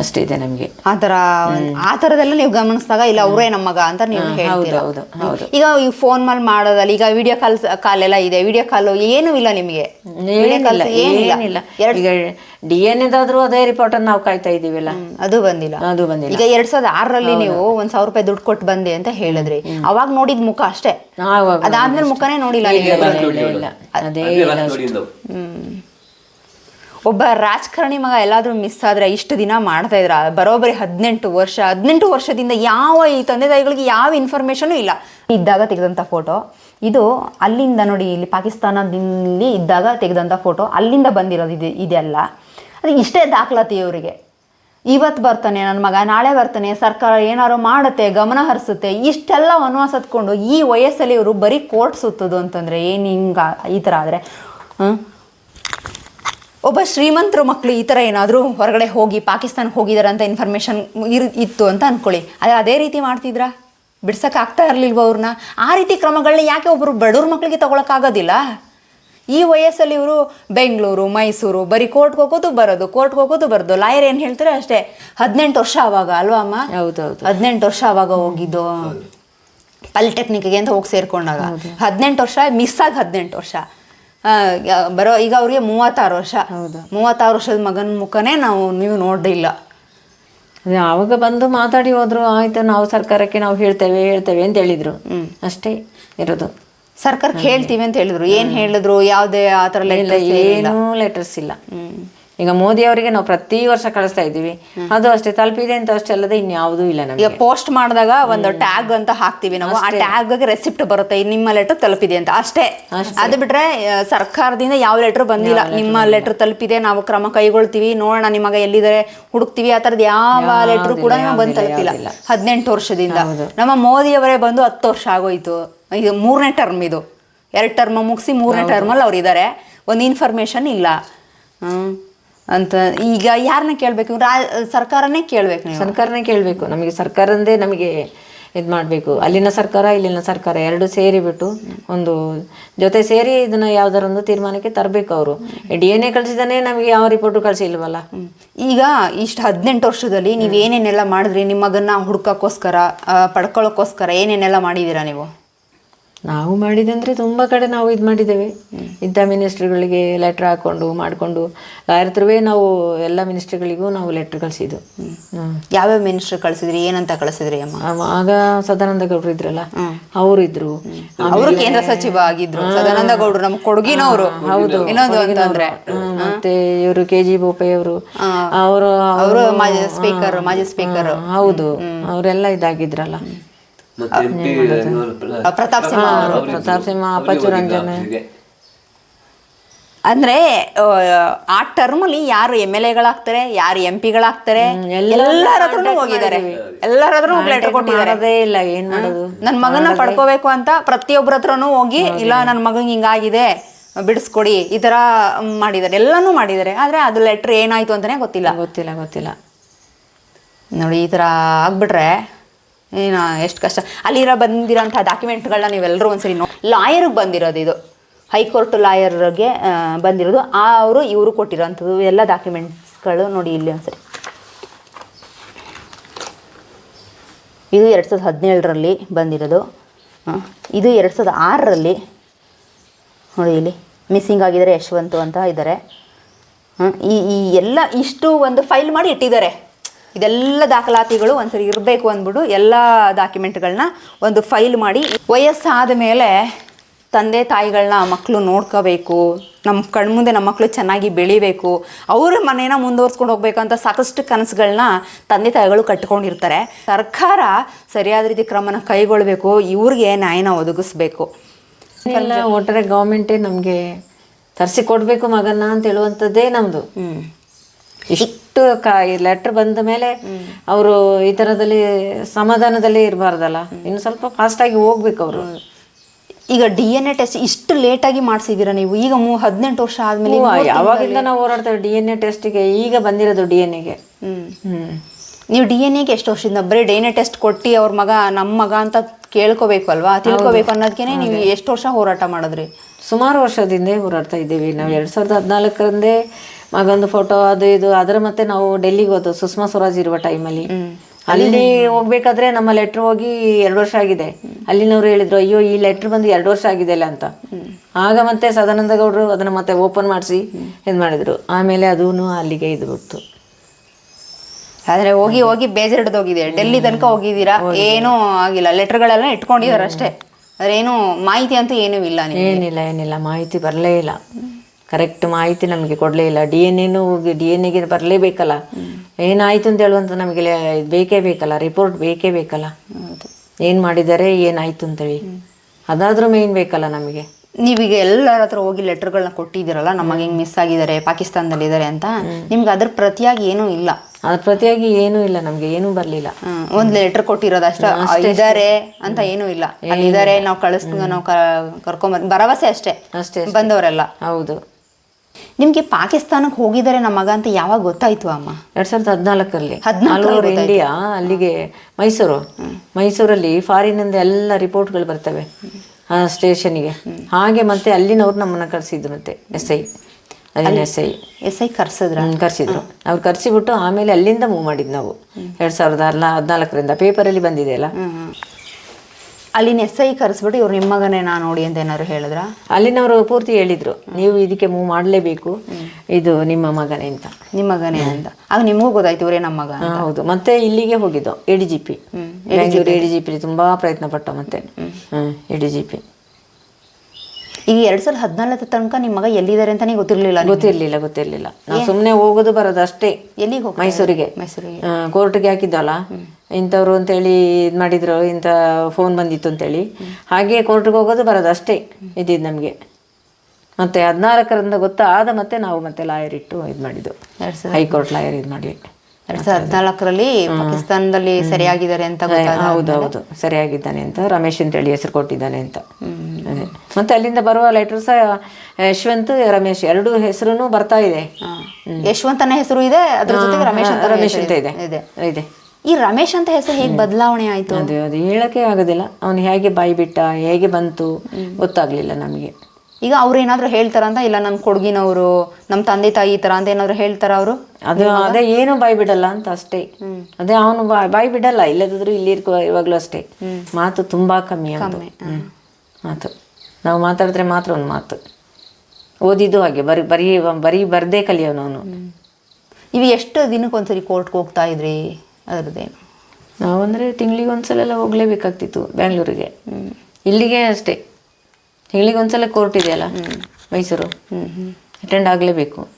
ಅಷ್ಟಿದೆ ನಮಗೆ. ಆ ಥರ ಆ ಥರದೆಲ್ಲ ನೀವು ಗಮನಿಸಿದಾಗ ಇಲ್ಲ ಅವರೇ ನಮ್ಮ ಮಗ ಅಂತ ನೀವು ಹೇಳ್ತೀರಾ? ಹೌದು ಹೌದು ಈಗ ಈ ಫೋನ್ ಮೇಲೆ ಮಾಡೋದಲ್ಲ ಈಗ ವಿಡಿಯೋ ಕಾಲ್ ಕಾಲ್ ಎಲ್ಲ ಇದೆ. ವಿಡಿಯೋ ಕಾಲ್ ಏನೂ ಇಲ್ಲ ನಿಮಗೆ. ಏನಿಲ್ಲ ಏನಿಲ್ಲ. ಈಗ ಡಿ ಎನ್ ಎದಾದ್ರೂ ಅದೇ ರಿಪೋರ್ಟ್ ನಾವು ಕಾಯ್ತಾ ಇದೀವಲ್ಲ ಅದು ಬಂದಿಲ್ಲ. ಅದು ಬಂದಿಲ್ಲ. ಈಗ ಎರಡ್ ಸಾವಿರದ ಆರರಲ್ಲಿ ನೀವು ಒಂದ್ ಸಾವಿರ ರೂಪಾಯಿ ದುಡ್ಡು ಕೊಟ್ಟು ಬಂದೆ ಅಂತ ಹೇಳಿದ್ರಿ. ಅವಾಗ ನೋಡಿದ ಮುಖ ಅಷ್ಟೇ. ಆವಾಗ ಅದಾದ್ಮೇಲೆ ಮುಖನೇ ನೋಡಿಲ್ಲ ಅದೇ ಅಷ್ಟು. ಒಬ್ಬ ರಾಜಕಾರಣಿ ಮಗ ಎಲ್ಲಾದ್ರೂ ಮಿಸ್ ಆದ್ರೆ ಇಷ್ಟು ದಿನ ಮಾಡ್ತಾ ಇದ್ರ. ಬರೋಬ್ಬರಿ ಹದಿನೆಂಟು ವರ್ಷ, ಹದಿನೆಂಟು ವರ್ಷದಿಂದ ಯಾವ ಈ ತಂದೆ ತಾಯಿಗಳಿಗೆ ಯಾವ ಇನ್ಫಾರ್ಮೇಶನು ಇಲ್ಲ. ಇದ್ದಾಗ ತೆಗೆದಂಥ ಫೋಟೋ ಇದು ಅಲ್ಲಿಂದ ನೋಡಿ, ಇಲ್ಲಿ ಪಾಕಿಸ್ತಾನದಲ್ಲಿ ಇದ್ದಾಗ ತೆಗೆದಂಥ ಫೋಟೋ ಅಲ್ಲಿಂದ ಬಂದಿರೋದು ಇದು, ಇದೆಲ್ಲ. ಅದು ಇಷ್ಟೇ ದಾಖಲಾತಿ ಇವರಿಗೆ ಇವತ್ತು ಬರ್ತಾನೆ ನನ್ನ ಮಗ, ನಾಳೆ ಬರ್ತಾನೆ, ಸರ್ಕಾರ ಏನಾದ್ರು ಮಾಡುತ್ತೆ, ಗಮನ ಹರಿಸುತ್ತೆ, ಇಷ್ಟೆಲ್ಲ ವನವಾಸ ಹತ್ಕೊಂಡು ಈ ವಯಸ್ಸಲ್ಲಿ ಇವರು ಬರೀ ಕೋರ್ಟ್ ಸುತ್ತೋದು ಅಂತಂದರೆ ಏನು ಹಿಂಗ ಈ ಥರ ಆದರೆ? ಒಬ್ಬ ಶ್ರೀಮಂತರ ಮಕ್ಕಳು ಈ ಥರ ಏನಾದರೂ ಹೊರಗಡೆ ಹೋಗಿ ಪಾಕಿಸ್ತಾನಕ್ಕೆ ಹೋಗಿದ್ದಾರೆ ಅಂತ ಇನ್ಫಾರ್ಮೇಷನ್ ಇರ್ ಇತ್ತು ಅಂತ ಅಂದ್ಕೊಳ್ಳಿ ಅದೇ ಅದೇ ರೀತಿ ಮಾಡ್ತಿದ್ರಾ? ಬಿಡ್ಸಕ್ಕೆ ಆಗ್ತಾ ಇರಲಿಲ್ವ ಅವ್ರನ್ನ? ಆ ರೀತಿ ಕ್ರಮಗಳನ್ನ ಯಾಕೆ ಒಬ್ಬರು ಬಡವ್ರ ಮಕ್ಕಳಿಗೆ ತಗೊಳಕ್ಕಾಗೋದಿಲ್ಲ ಈ ವಯಸ್ಸಲ್ಲಿ ಇವರು ಬೆಂಗಳೂರು ಮೈಸೂರು ಬರೀ ಕೋರ್ಟ್ಗೆ ಹೋಗೋದು ಬರೋದು ಕೋರ್ಟ್ಗೆ ಹೋಗೋದು ಬರೋದು. ಲಾಯರ್ ಏನು ಹೇಳ್ತಾರೆ ಅಷ್ಟೇ ಹದಿನೆಂಟು ವರ್ಷ ಆವಾಗ ಅಲ್ವಾ ಅಮ್ಮ? ಹೌದು ಹೌದು. ಹದಿನೆಂಟು ವರ್ಷ ಆವಾಗ ಹೋಗಿದ್ದು. ಪಾಲಿಟೆಕ್ನಿಕ್ಗೆ ಅಂತ ಹೋಗಿ ಸೇರ್ಕೊಂಡಾಗ. ಹದಿನೆಂಟು ವರ್ಷ ಮಿಸ್ ಆಗಿ ಹದಿನೆಂಟು ವರ್ಷ. ಬರೋ ಈಗ ಅವ್ರಿಗೆ ಮೂವತ್ತಾರು ವರ್ಷ. ಹೌದು. ಮೂವತ್ತಾರು ವರ್ಷದ ಮಗನ ಮುಖನೇ ನಾವು ನೀವು ನೋಡಿಲ್ಲ ಅವಾಗ ಬಂದು ಮಾತಾಡಿ ಹೋದ್ರು ಆಯ್ತು ನಾವು ಸರ್ಕಾರಕ್ಕೆ ನಾವು ಹೇಳ್ತೇವೆ ಹೇಳ್ತೇವೆ ಅಂತ ಹೇಳಿದ್ರು. ಅಷ್ಟೇ ಇರೋದು. ಸರ್ಕಾರಕ್ಕೆ ಹೇಳ್ತೀವಿ ಅಂತ ಹೇಳಿದ್ರು. ಏನ್ ಹೇಳಿದ್ರು? ಯಾವುದೇ ಆ ಥರ ಲೆಟರ್ಸ್ ಇಲ್ಲ. ಈಗ ಮೋದಿ ಅವರಿಗೆ ನಾವು ಪ್ರತಿ ವರ್ಷ ಕಳಿಸ್ತಾ ಇದ್ದೀವಿ. ಅದು ಅಷ್ಟೇ ತಲುಪಿದೆ ಅಂತ ಅಷ್ಟೇ ಅಲ್ಲದೆ ಇನ್ಯಾವುದೂ ಇಲ್ಲ ಈಗ ನಮಗೆ ಪೋಸ್ಟ್ ಮಾಡಿದಾಗ ಒಂದು ಟ್ಯಾಗ್ ಅಂತ ಹಾಕ್ತಿವಿ ನಾವು. ಆ ಟ್ಯಾಗ್ ರೆಸಿಪ್ಟ್ ಬರುತ್ತೆ ನಿಮ್ಮ ಲೆಟರ್ ತಲುಪಿದೆ ಅಂತ. ಅಷ್ಟೇ. ಅದು ಬಿಟ್ರೆ ಸರ್ಕಾರದಿಂದ ಯಾವ ಲೆಟರ್ ಬಂದಿಲ್ಲ. ನಿಮ್ಮ ಲೆಟರ್ ತಲುಪಿದೆ ನಾವು ಕ್ರಮ ಕೈಗೊಳ್ತೀವಿ. ನೋಡೋಣ ನಿಮಗೆ ಎಲ್ಲಿದ್ರೆ ಹುಡುಕ್ತಿವಿ. ಆ ಥರದ್ದು ಯಾವ ಲೆಟರ್ ಕೂಡ ನಿಮಗೆ ಬಂದು ತಲುಪಿಲ್ಲ. ಹದಿನೆಂಟು ವರ್ಷದಿಂದ. ನಮ್ಮ ಮೋದಿಯವರೇ ಬಂದು ಹತ್ತು ವರ್ಷ ಆಗೋಯ್ತು. ಇದು ಮೂರನೇ ಟರ್ಮ್ ಇದು. ಎರಡು ಟರ್ಮ್ ಮುಗಿಸಿ ಮೂರನೇ ಟರ್ಮಲ್ಲಿ ಅವ್ರು ಇದ್ದಾರೆ ಒಂದು ಇನ್ಫಾರ್ಮೇಶನ್ ಇಲ್ಲ. ಹ್ಮ್. ಅಂತ ಈಗ ಯಾರನ್ನ ಕೇಳಬೇಕು? ರಾ ಸರ್ಕಾರನೇ ಕೇಳಬೇಕು ನೀವು. ಸರ್ಕಾರನೇ ಕೇಳಬೇಕು. ನಮಗೆ ಸರ್ಕಾರದೇ ನಮಗೆ ಇದು ಮಾಡಬೇಕು. ಅಲ್ಲಿನ ಸರ್ಕಾರ ಇಲ್ಲಿನ ಸರ್ಕಾರ ಎರಡು ಸೇರಿ ಬಿಟ್ಟು ಒಂದು ಜೊತೆ ಸೇರಿ ಇದನ್ನ ಯಾವ್ದಾರ ಒಂದು ತೀರ್ಮಾನಕ್ಕೆ ತರಬೇಕು ಅವರು. ಡಿ ಎನ್ ಎ ಕಳಿಸಿದಾನೆ ನಮಗೆ ಯಾವ ರಿಪೋರ್ಟು ಕಳಿಸಿಲ್ವಲ್ಲ. ಈಗ ಇಷ್ಟು ಹದಿನೆಂಟು ವರ್ಷದಲ್ಲಿ ನೀವು ಏನೇನೆಲ್ಲ ಮಾಡಿದ್ರಿ? ನಿಮ್ಮ ಮಗನ್ನ ಹುಡ್ಕೋಕ್ಕೋಸ್ಕರ ಪಡ್ಕೊಳ್ಳೋಕ್ಕೋಸ್ಕರ ಏನೇನೆಲ್ಲ ಮಾಡಿದ್ದೀರಾ ನೀವು? ನಾವು ಮಾಡಿದಂದ್ರೆ ತುಂಬಾ ಕಡೆ ನಾವು ಇದು ಮಾಡಿದ್ದೇವೆ. ಇದ್ದ ಮಿನಿಸ್ಟ್ರಿಗಳಿಗೆ ಲೆಟ್ರ್ ಹಾಕೊಂಡು ಮಾಡಿಕೊಂಡು ಯಾರತ್ರವೇ ಹತ್ರವೇ ನಾವು ಎಲ್ಲ ಮಿನಿಸ್ಟ್ರಿಗಳಿಗೂ ನಾವು ಲೆಟ್ರ್ ಕಳಿಸಿದ್ದು. ಯಾವ ಯಾವ್ಯಾವ ಮಿನಿಸ್ಟರ್ ಕಳಿಸಿದ್ರಿ ಏನಂತ ಕಳಿಸಿದ್ರಿ ಅಮ್ಮ? ಆಗ ಸದಾನಂದ ಗೌಡ್ರು ಇದ್ರಲ್ಲ? ಅವರು ಇದ್ರು. ಅವರು ಕೇಂದ್ರ ಸಚಿವ ಆಗಿದ್ರು. ಸದಾನಂದ ಗೌಡ್ರು ನಮ್ಮ ಕೊಡಗಿನವರು. ಹೌದು. ಇನ್ನೊಂದು ಅಂತಂದ್ರೆ. ಮತ್ತೆ ಇವರು ಕೆ ಜಿ ಬೋಪಯ್ಯವರು ಅವರು ಅವರು ಮಾಜಿ ಸ್ಪೀಕರ್ ಮಾಜಿ ಸ್ಪೀಕರ್ ಹೌದು. ಅವರೆಲ್ಲ ಇದಾಗಿದ್ರಲ್ಲ. ಪ್ರತಾಪ್ ಸಿಂಹ ಅವರು ಪ್ರತಾಪ್ ಸಿಂಹ ಅಪ್ಪಚ್ಚು ಅಂದ್ರೆ ಆ, ಟರ್ಮ್ ಟರ್ಮಲ್ಲಿ ಯಾರು ಎಂ ಎಲ್ ಎಗಳಾಗ್ತಾರೆ ಯಾರು ಎಂ ಪಿಗಳಾಗ್ತಾರೆ? ಎಲ್ಲರ ಹತ್ರನೂ ಹೋಗಿದ್ದಾರೆ. ಎಲ್ಲರ ಹತ್ರನೂ ಲೆಟರ್ ಕೊಟ್ಟಿದ್ದಾರೆ ಇಲ್ಲ ಏನ್ ಮಾಡೋದು? ನನ್ನ ಮಗನ ಪಡ್ಕೋಬೇಕು ಅಂತ ಪ್ರತಿಯೊಬ್ಬರ ಹತ್ರನು ಹೋಗಿ ಇಲ್ಲ ನನ್ನ ಮಗಂಗೆ ಹಿಂಗಾಗಿದೆ ಬಿಡಿಸ್ಕೊಡಿ ಈ ತರ ಮಾಡಿದ್ದಾರೆ. ಎಲ್ಲಾನು ಮಾಡಿದ್ದಾರೆ. ಆದ್ರೆ ಅದು ಲೆಟರ್ ಏನಾಯ್ತು ಅಂತಾನೆ ಗೊತ್ತಿಲ್ಲ. ಗೊತ್ತಿಲ್ಲ ಗೊತ್ತಿಲ್ಲ. ನೋಡಿ ಈ ತರ ಆಗ್ಬಿಟ್ರೆ ಏನು ಎಷ್ಟು ಕಷ್ಟ. ಅಲ್ಲಿರೋ ಬಂದಿರೋಂಥ ಡಾಕ್ಯುಮೆಂಟ್ಗಳನ್ನ ನೀವೆಲ್ಲರೂ ಒಂದ್ಸರಿ ನೋ ಲಾಯರ್ಗೆ ಬಂದಿರೋದು ಇದು. ಹೈಕೋರ್ಟ್ ಲಾಯರ್ಗೆ ಬಂದಿರೋದು. ಆ, ಅವರು ಇವರು ಕೊಟ್ಟಿರೋಂಥದ್ದು, ಎಲ್ಲ ಡಾಕ್ಯುಮೆಂಟ್ಸ್ಗಳು ನೋಡಿ ಇಲ್ಲಿ ಒಂದ್ಸರಿ. ಇದು ಎರಡು ಸಾವಿರದ ಹದಿನೇಳರಲ್ಲಿ ಬಂದಿರೋದು. ಇದು ಎರಡು ಸಾವಿರದ ಆರರಲ್ಲಿ ನೋಡಿ ಇಲ್ಲಿ, ಮಿಸ್ಸಿಂಗ್ ಆಗಿದ್ದಾರೆ ಯಶವಂತು ಅಂತ ಇದ್ದಾರೆ. ಈ ಈ ಎಲ್ಲ ಇಷ್ಟು ಒಂದು ಫೈಲ್ ಮಾಡಿ ಇಟ್ಟಿದ್ದಾರೆ. ಇದೆಲ್ಲ ದಾಖಲಾತಿಗಳು ಒಂದ್ಸರಿ ಇರಬೇಕು ಅಂದ್ಬಿಟ್ಟು ಎಲ್ಲ ಡಾಕ್ಯುಮೆಂಟ್ಗಳನ್ನ ಒಂದು ಫೈಲ್ ಮಾಡಿ. ವಯಸ್ಸಾದ ಮೇಲೆ ತಂದೆ ತಾಯಿಗಳನ್ನ ಮಕ್ಕಳು ನೋಡ್ಕೋಬೇಕು ನಮ್ಮ ಕಣ್ಮುಂದೆ ನಮ್ಮ ಮಕ್ಕಳು ಚೆನ್ನಾಗಿ ಬೆಳಿಬೇಕು ಅವ್ರ ಮನೇನ ಮುಂದುವರ್ಸ್ಕೊಂಡು ಹೋಗ್ಬೇಕಂತ ಸಾಕಷ್ಟು ಕನಸುಗಳನ್ನ ತಂದೆ ತಾಯಿಗಳು ಕಟ್ಕೊಂಡಿರ್ತಾರೆ. ಸರ್ಕಾರ ಸರಿಯಾದ ರೀತಿ ಕ್ರಮನ ಕೈಗೊಳ್ಳಬೇಕು ಇವ್ರಿಗೆ ನ್ಯಾಯನ ಒದಗಿಸ್ಬೇಕು. ಎಲ್ಲ ಒಟ್ಟಾರೆ ಗೌರ್ಮೆಂಟೇ ನಮಗೆ ತರಿಸಿ ಕೊಡಬೇಕು ಮಗನ ಅಂತ ಹೇಳುವಂಥದ್ದೇ ನಮ್ದು. ಕ ಲೆಟ್ರ್ ಬಂದ ಮೇಲೆ ಅವರು ಈ ಥರದಲ್ಲಿ ಸಮಾಧಾನದಲ್ಲೇ ಇರಬಾರ್ದಲ್ಲ? ಇನ್ನು ಸ್ವಲ್ಪ ಫಾಸ್ಟಾಗಿ ಹೋಗ್ಬೇಕು ಅವರು. ಈಗ ಡಿ ಎನ್ ಎ ಟೆಸ್ಟ್ ಇಷ್ಟು ಲೇಟಾಗಿ ಮಾಡಿಸಿದ್ದೀರಾ ನೀವು? ಈಗ ಮೂ ಹದಿನೆಂಟು ವರ್ಷ ಆದ್ಮೇಲೆ ಯಾವಾಗಿಂದ ನಾವು ಹೋರಾಡ್ತೇವೆ ಡಿ ಎನ್ ಎ ಟೆಸ್ಟಿಗೆ ಈಗ ಬಂದಿರೋದು ಡಿ ಎನ್ ಎಗೆ ನೀವು ಡಿ ಎನ್ ಎಗೆ ಎಷ್ಟು ವರ್ಷದಿಂದ ಬರೀ ಡಿ ಎನ್ ಎ ಟೆಸ್ಟ್ ಕೊಟ್ಟು ಅವ್ರ ಮಗ ನಮ್ಮ ಮಗ ಅಂತ ಕೇಳ್ಕೋಬೇಕು ಅಲ್ವಾ? ತಿಳ್ಕೋಬೇಕು ಅನ್ನೋದಕ್ಕೆ ನೀವು ಎಷ್ಟು ವರ್ಷ ಹೋರಾಟ ಮಾಡಿದ್ರಿ? ಸುಮಾರು ವರ್ಷದಿಂದ ಹೋರಾಡ್ತಾ ಇದ್ದೀವಿ. ನಾವು ಎರಡು ಸಾವಿರದ ಹದಿನಾಲ್ಕರಂದೇ ಮಗಂದು ಫೋಟೋ ಅದು ಇದು. ಅದರ ಮತ್ತೆ ನಾವು ಡೆಲ್ಲಿಗೆ ಹೋದ್ ಸುಷ್ಮಾ ಸ್ವರಾಜ್ ಇರುವ ಟೈಮಲ್ಲಿ ಅಲ್ಲಿ. ಹೋಗ್ಬೇಕಾದ್ರೆ ನಮ್ಮ ಲೆಟ್ರ್ ಹೋಗಿ ಎರಡು ವರ್ಷ ಆಗಿದೆ. ಅಲ್ಲಿನವ್ರು ಹೇಳಿದ್ರು ಅಯ್ಯೋ ಈ ಲೆಟ್ರ್ ಬಂದು ಎರಡು ವರ್ಷ ಆಗಿದೆ ಅಲ್ಲ ಅಂತ ಆಗ ಮತ್ತೆ ಸದಾನಂದ ಗೌಡರು ಅದನ್ನ ಮತ್ತೆ ಓಪನ್ ಮಾಡಿಸಿ ಇದು ಮಾಡಿದ್ರು. ಆಮೇಲೆ ಅದೂ ಅಲ್ಲಿಗೆ ಇದು ಬಿಡ್ತು. ಆದ್ರೆ ಹೋಗಿ ಹೋಗಿ ಬೇಜಾರ್ದೋಗಿದೆ ಡೆಲ್ಲಿ ತನಕ ಹೋಗಿದ್ದೀರಾ? ಏನೂ ಆಗಿಲ್ಲ. ಲೆಟರ್ಗಳೆಲ್ಲ ಇಟ್ಕೊಂಡಿದಾರೆ ಅಷ್ಟೇ ಆದ್ರೆ ಏನು ಮಾಹಿತಿ ಅಂತೂ ಏನೂ ಇಲ್ಲ ಏನಿಲ್ಲ ಏನಿಲ್ಲ. ಮಾಹಿತಿ ಬರಲೇ ಇಲ್ಲ. ಕರೆಕ್ಟ್ ಮಾಹಿತಿ ನಮಗೆ ಕೊಡಲೇ ಇಲ್ಲ. ಡಿ ಎನ್ ಎನು ಡಿ ಎನ್ ಎಗೆ ಬರಲೇಬೇಕಲ್ಲ ಏನಾಯ್ತು ಅಂತ ಹೇಳುವಂತ ನಮಗೆ ಬೇಕೇ ಬೇಕಲ್ಲ. ರಿಪೋರ್ಟ್ ಬೇಕೇ ಬೇಕಲ್ಲ. ಏನು ಮಾಡಿದ್ದಾರೆ ಏನಾಯ್ತು ಅಂತೇಳಿ. ಅದಾದ್ರೂ ಮೇನ್ ಬೇಕಲ್ಲ ನಮಗೆ. ನೀವೀಗ ಎಲ್ಲರ ಹತ್ರ ಹೋಗಿ ಲೆಟರ್ಗಳನ್ನ ಕೊಟ್ಟಿದ್ದೀರಲ್ಲ ನಮಗೆ ಹಿಂಗೆ ಮಿಸ್ ಆಗಿದ್ದಾರೆ ಪಾಕಿಸ್ತಾನದಲ್ಲಿ ಇದ್ದಾರೆ ಅಂತ ನಿಮ್ಗೆ ಅದ್ರ ಪ್ರತಿಯಾಗಿ ಏನೂ ಇಲ್ಲ. ಅದ್ರ ಪ್ರತಿಯಾಗಿ ಏನೂ ಇಲ್ಲ ನಮಗೆ ಏನೂ ಬರಲಿಲ್ಲ. ಒಂದು ಲೆಟರ್ ಕೊಟ್ಟಿರೋದು ಅಷ್ಟೇ ಇದಾರೆ ಅಂತ ಏನೂ ಇಲ್ಲ. ಇದಾರೆ ನಾವು ಕಳಿಸ್ ನಾವು ಕರ್ಕೊಂಬರ್ ಭರವಸೆ ಅಷ್ಟೇ ಅಷ್ಟೇ. ಬಂದವರೆಲ್ಲ. ಹೌದು. ನಿಮ್ಗೆ ಪಾಕಿಸ್ತಾನಕ್ಕೆ ಹೋಗಿದ್ದಾರೆ ನಮ್ಮ ಮಗ ಅಂತ ಯಾವಾಗ ಗೊತ್ತಾಯ್ತು ಅಮ್ಮ? ಎರಡ್ ಸಾವಿರದ ಹದಿನಾಲ್ಕರಲ್ಲಿ. ಹದಿನಾಲ್ಕು ಇಂಡಿಯಾ ಅಲ್ಲಿಗೆ ಮೈಸೂರು. ಮೈಸೂರಲ್ಲಿ ಫಾರಿನಿಂದ ಎಲ್ಲ ರಿಪೋರ್ಟ್ಗಳು ಬರ್ತವೆ ಆ ಸ್ಟೇಷನ್ಗೆ ಹಾಗೆ ಮತ್ತೆ ಅಲ್ಲಿನವ್ರು ನಮ್ಮನ್ನ ಕರೆಸಿದ್ರು ಮತ್ತೆ ಎಸ್ ಐ ಅಲ್ಲಿನ ಎಸ್ ಐ ಎಸ್ ಐ ಕರ್ಸಿದ್ರ. ಕರ್ಸಿದ್ರು ಅವ್ರು ಕರ್ಸಿಬಿಟ್ಟು ಆಮೇಲೆ ಅಲ್ಲಿಂದ ಮೂವ್ ಮಾಡಿದ್ದು ನಾವು. ಎರಡ್ ಸಾವಿರದ ಹದಿನಾ ಹದಿನಾಲ್ಕರಿಂದ. ಪೇಪರಲ್ಲಿ ಬಂದಿದೆ ಅಲ್ಲ? ಅಲ್ಲಿನ ಎಸ್ ಐ ಕರೆಸ್ಬಿಟ್ಟು ಇವ್ರು ನಿಮ್ಮ ಮಗನೇ ನಾ ನೋಡಿ ಅಂತ ಏನಾದ್ರು ಹೇಳಿದ್ರ? ಅಲ್ಲಿನವರು ಪೂರ್ತಿ ಹೇಳಿದ್ರು ನೀವು ಇದಕ್ಕೆ ಮೂವ್ ಮಾಡಲೇಬೇಕು ಇದು ನಿಮ್ಮ ಮಗನೇ ಅಂತ. ನಿಮ್ಮ ಮಗನೇ ಅಂತ. ಆಗ ನಿಮಗೂ ಗೊತ್ತಾಯ್ತು ಇವರೇ ನಮ್ಮ ಮಗ ಹೌದು. ಮತ್ತೆ ಇಲ್ಲಿಗೆ ಹೋಗಿದ್ದು A D G P Bengaluru A D G P ತುಂಬಾ ಪ್ರಯತ್ನ ಪಟ್ಟ ಮತ್ತೆ. ಎ ಡಿ ಜಿ ಪಿ ಈಗ ಎರಡ್ ಸಾವಿರದ ಹದಿನಾಲ್ಕರ ತನಕ ನಿಮ್ಮ ಮಗ ಎಲ್ಲಿದ್ದಾರೆ ಅಂತಾನೆ ಗೊತ್ತಿರ್ಲಿಲ್ಲ ನಿಮ್ಗೆ? ಗೊತ್ತಿರ್ಲಿಲ್ಲ ಗೊತ್ತಿರ್ಲಿಲ್ಲ. ನಾವು ಸುಮ್ಮನೆ ಹೋಗೋದು ಬರೋದು ಅಷ್ಟೇ. ಎಲ್ಲಿಗೆ ಹೋಗಿ ಮೈಸೂರಿಗೆ. ಮೈಸೂರಿಗೆ. ಕೋರ್ಟ್ಗೆ ಹಾಕಿದ್ದಲ್ಲ. ಇಂಥವ್ರು ಅಂತೇಳಿ ಇದು ಮಾಡಿದ್ರು ಇಂಥ ಫೋನ್ ಬಂದಿತ್ತು ಅಂತೇಳಿ. ಹಾಗೆ ಕೋರ್ಟ್ಗೆ ಹೋಗೋದು ಬರೋದು ಅಷ್ಟೇ ಇದ್ದಿದ್ದು ನಮಗೆ. ಮತ್ತೆ ಹದಿನಾಲ್ಕರಿಂದ ಗೊತ್ತಾದ ಮತ್ತೆ ನಾವು ಮತ್ತೆ ಲಾಯರ್ ಇಟ್ಟು ಇದು ಮಾಡಿದ್ದು. ಹೈಕೋರ್ಟ್ ಲಾಯರ್ ಇದು ಮಾಡಿ ಎರಡ್ ಸಾವಿರದ ಹದಿನಾಲ್ಕರಲ್ಲಿ ಪಾಕಿಸ್ತಾನದಲ್ಲಿ ಸರಿಯಾಗಿದ್ದಾರೆ ಅಂತ ಹೌದು ಹೌದು. ಸರಿಯಾಗಿದ್ದಾನೆ ಅಂತ. ರಮೇಶ್ ಅಂತ ಹೇಳಿ ಹೆಸರು ಕೊಟ್ಟಿದ್ದಾನೆ ಅಂತ. ಮತ್ತೆ ಅಲ್ಲಿಂದ ಬರುವ ಲೆಟರ್ ಸಹ ಯಶವಂತ್ ರಮೇಶ್ ಎರಡು ಹೆಸರು ಬರ್ತಾ ಇದೆ. ಯಶವಂತನ ಹೆಸರು ಇದೆ ಅದ್ರ ಜೊತೆಗೆ ರಮೇಶ್ ಅಂತ ರಮೇಶ್ ಅಂತ ಇದೆ. ಇದೆ. ಇದೆ. ಈ ರಮೇಶ್ ಅಂತ ಹೆಸರು ಹೇಗೆ ಬದಲಾವಣೆ ಆಯ್ತು? ಅದು ಅದು. ಹೇಳಕ್ಕೆ ಆಗೋದಿಲ್ಲ. ಅವನು ಹೇಗೆ ಬಾಯಿ ಬಿಟ್ಟ ಹೇಗೆ ಬಂತು ಗೊತ್ತಾಗ್ಲಿಲ್ಲ ನಮಗೆ. ಈಗ ಅವ್ರು ಏನಾದ್ರು ಹೇಳ್ತಾರಂತ ಇಲ್ಲ ನನ್ನ ಕೊಡಗಿನವರು ನಮ್ಮ ತಂದೆ ತಾಯಿ ಈ ತರ ಅಂತ ಏನಾದ್ರು ಹೇಳ್ತಾರ ಅವರು? ಅದು ಅದೇ ಏನು ಬಾಯಿ ಬಿಡಲ್ಲ ಅಂತ ಅಷ್ಟೇ. ಅದೇ ಅವನು ಬಾಯಿ ಬಿಡಲ್ಲ ಇಲ್ಲದಿದ್ರು ಇಲ್ಲಿ ಇವಾಗ್ಲೂ ಅಷ್ಟೇ. ಮಾತು ತುಂಬಾ ಕಮ್ಮಿ. ಮಾತು. ನಾವು ಮಾತಾಡಿದ್ರೆ ಮಾತ್ರ ಒಂದು ಮಾತು. ಓದಿದ್ದು ಹಾಗೆ. ಬರೀ ಬರೀ ಬರೀ ಬರ್ದೇ ಕಲಿಯೋನು ಅವನು. ಇವು ಎಷ್ಟು ದಿನಕ್ಕೆ ಒಂದ್ಸರಿ ಕೋರ್ಟ್ಗೆ ಹೋಗ್ತಾ ಇದ್ರಿ? ಅದ್ರದ್ದೇನು ನಾವಂದ್ರೆ ತಿಂಗಳಿಗೆ ಒಂದ್ಸಲ ಎಲ್ಲ ಹೋಗ್ಲೇಬೇಕಾಗ್ತಿತ್ತು ಬ್ಯಾಂಗ್ಳೂರಿಗೆ. ಇಲ್ಲಿಗೆ ಅಷ್ಟೇ. ತಿಂಗಳಿಗೆ ಒಂದ್ಸಲ ಕೋರ್ಟ್ ಇದೆಯಲ್ಲ ಮೈಸೂರು. ಅಟೆಂಡ್ ಆಗಲೇಬೇಕು.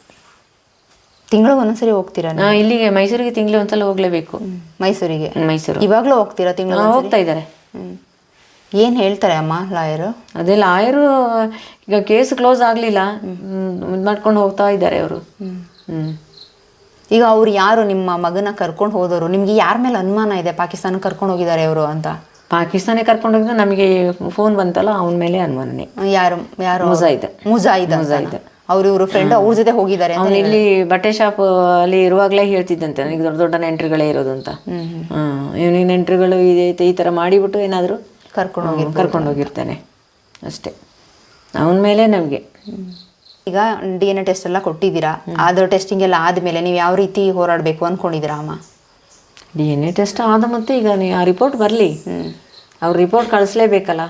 ತಿಂಗಳಿಗೆ ಒಂದೊಂದ್ಸರಿ ಹೋಗ್ತೀರಾ ನೀವು? ನಾ ಇಲ್ಲಿಗೆ ಮೈಸೂರಿಗೆ ತಿಂಗಳಿಗೆ ಒಂದ್ಸಲ ಹೋಗ್ಲೇಬೇಕು. ಮೈಸೂರಿಗೆ? ಮೈಸೂರು. ಇವಾಗಲೂ ಹೋಗ್ತೀರಾ ತಿಂಗಳು ಹೋಗ್ತಾ ಇದ್ದಾರೆ. ಏನು ಹೇಳ್ತಾರೆ ಅಮ್ಮ ಲಾಯರು? ಅದೇ ಲಾಯರು ಈಗ ಕೇಸ್ ಕ್ಲೋಸ್ ಆಗಲಿಲ್ಲ. ಇದು ಮಾಡ್ಕೊಂಡು ಹೋಗ್ತಾ ಇದ್ದಾರೆ ಅವರು. ಹ್ಮ್. ಈಗ ಅವ್ರು ಯಾರು? ನಿಮ್ಮ ಮಗನ ಕರ್ಕೊಂಡು ಹೋದವರು ನಿಮ್ಗೆ ಯಾರ ಮೇಲೆ ಅನುಮಾನ ಇದೆ? ಪಾಕಿಸ್ತಾನ ಕರ್ಕೊಂಡು ಹೋಗಿದ್ದಾರೆ ಅವರು ಅಂತ. ಪಾಕಿಸ್ತಾನೇ ಕರ್ಕೊಂಡು ಹೋಗಿದ್ರೆ ನಮಗೆ ಫೋನ್ ಬಂತಲ್ಲ ಅವನ ಮೇಲೆ ಅನುಮಾನನೆ. ಯಾರು? ಯಾರು? ಮುಜಾಯಿದ್ ಮುಜಾಯಿದ್ ಮುಜಾಯಿದ್ ಅವ್ರು ಇವರು ಫ್ರೆಂಡ್ ಅವ್ರ ಜೊತೆ ಹೋಗಿದ್ದಾರೆ ಅವನು ಇಲ್ಲಿ ಬಟ್ಟೆ ಶಾಪ್ ಅಲ್ಲಿ ಇರುವಾಗಲೇ ಹೇಳ್ತಿದ್ದಂತೆ ನನಗೆ ದೊಡ್ಡ ದೊಡ್ಡ ನೆಂಟ್ರುಗಳೇ ಇರೋದು ಅಂತ. ಇವನಿಗೆ ನೆಂಟ್ರುಗಳು ಇದೆ ಈ ಥರ ಮಾಡಿಬಿಟ್ಟು ಏನಾದರೂ ಕರ್ಕೊಂಡು ಹೋಗಿ ಕರ್ಕೊಂಡು ಹೋಗಿರ್ತಾನೆ. ಅಷ್ಟೇ. ಅವನ ಮೇಲೆ ನಮಗೆ ಈಗ ಡಿ ಎನ್ ಎ ಟೆಸ್ಟ್ ಎಲ್ಲ ಕೊಟ್ಟಿದ್ದೀರಾ? ಅದರ ಟೆಸ್ಟಿಂಗ್ ಎಲ್ಲ ಆದಮೇಲೆ ನೀವು ಯಾವ ರೀತಿ ಹೋರಾಡಬೇಕು ಅಂದ್ಕೊಂಡಿದ್ದೀರಾ ಅಮ್ಮ? ಡಿ ಎನ್ ಎ ಟೆಸ್ಟ್ ಆದ ಮತ್ತೆ ಈಗ ನೀ ಆ ರಿಪೋರ್ಟ್ ಬರಲಿ. ಅವ್ರ ರಿಪೋರ್ಟ್ ಕಳಿಸ್ಲೇಬೇಕಲ್ಲ?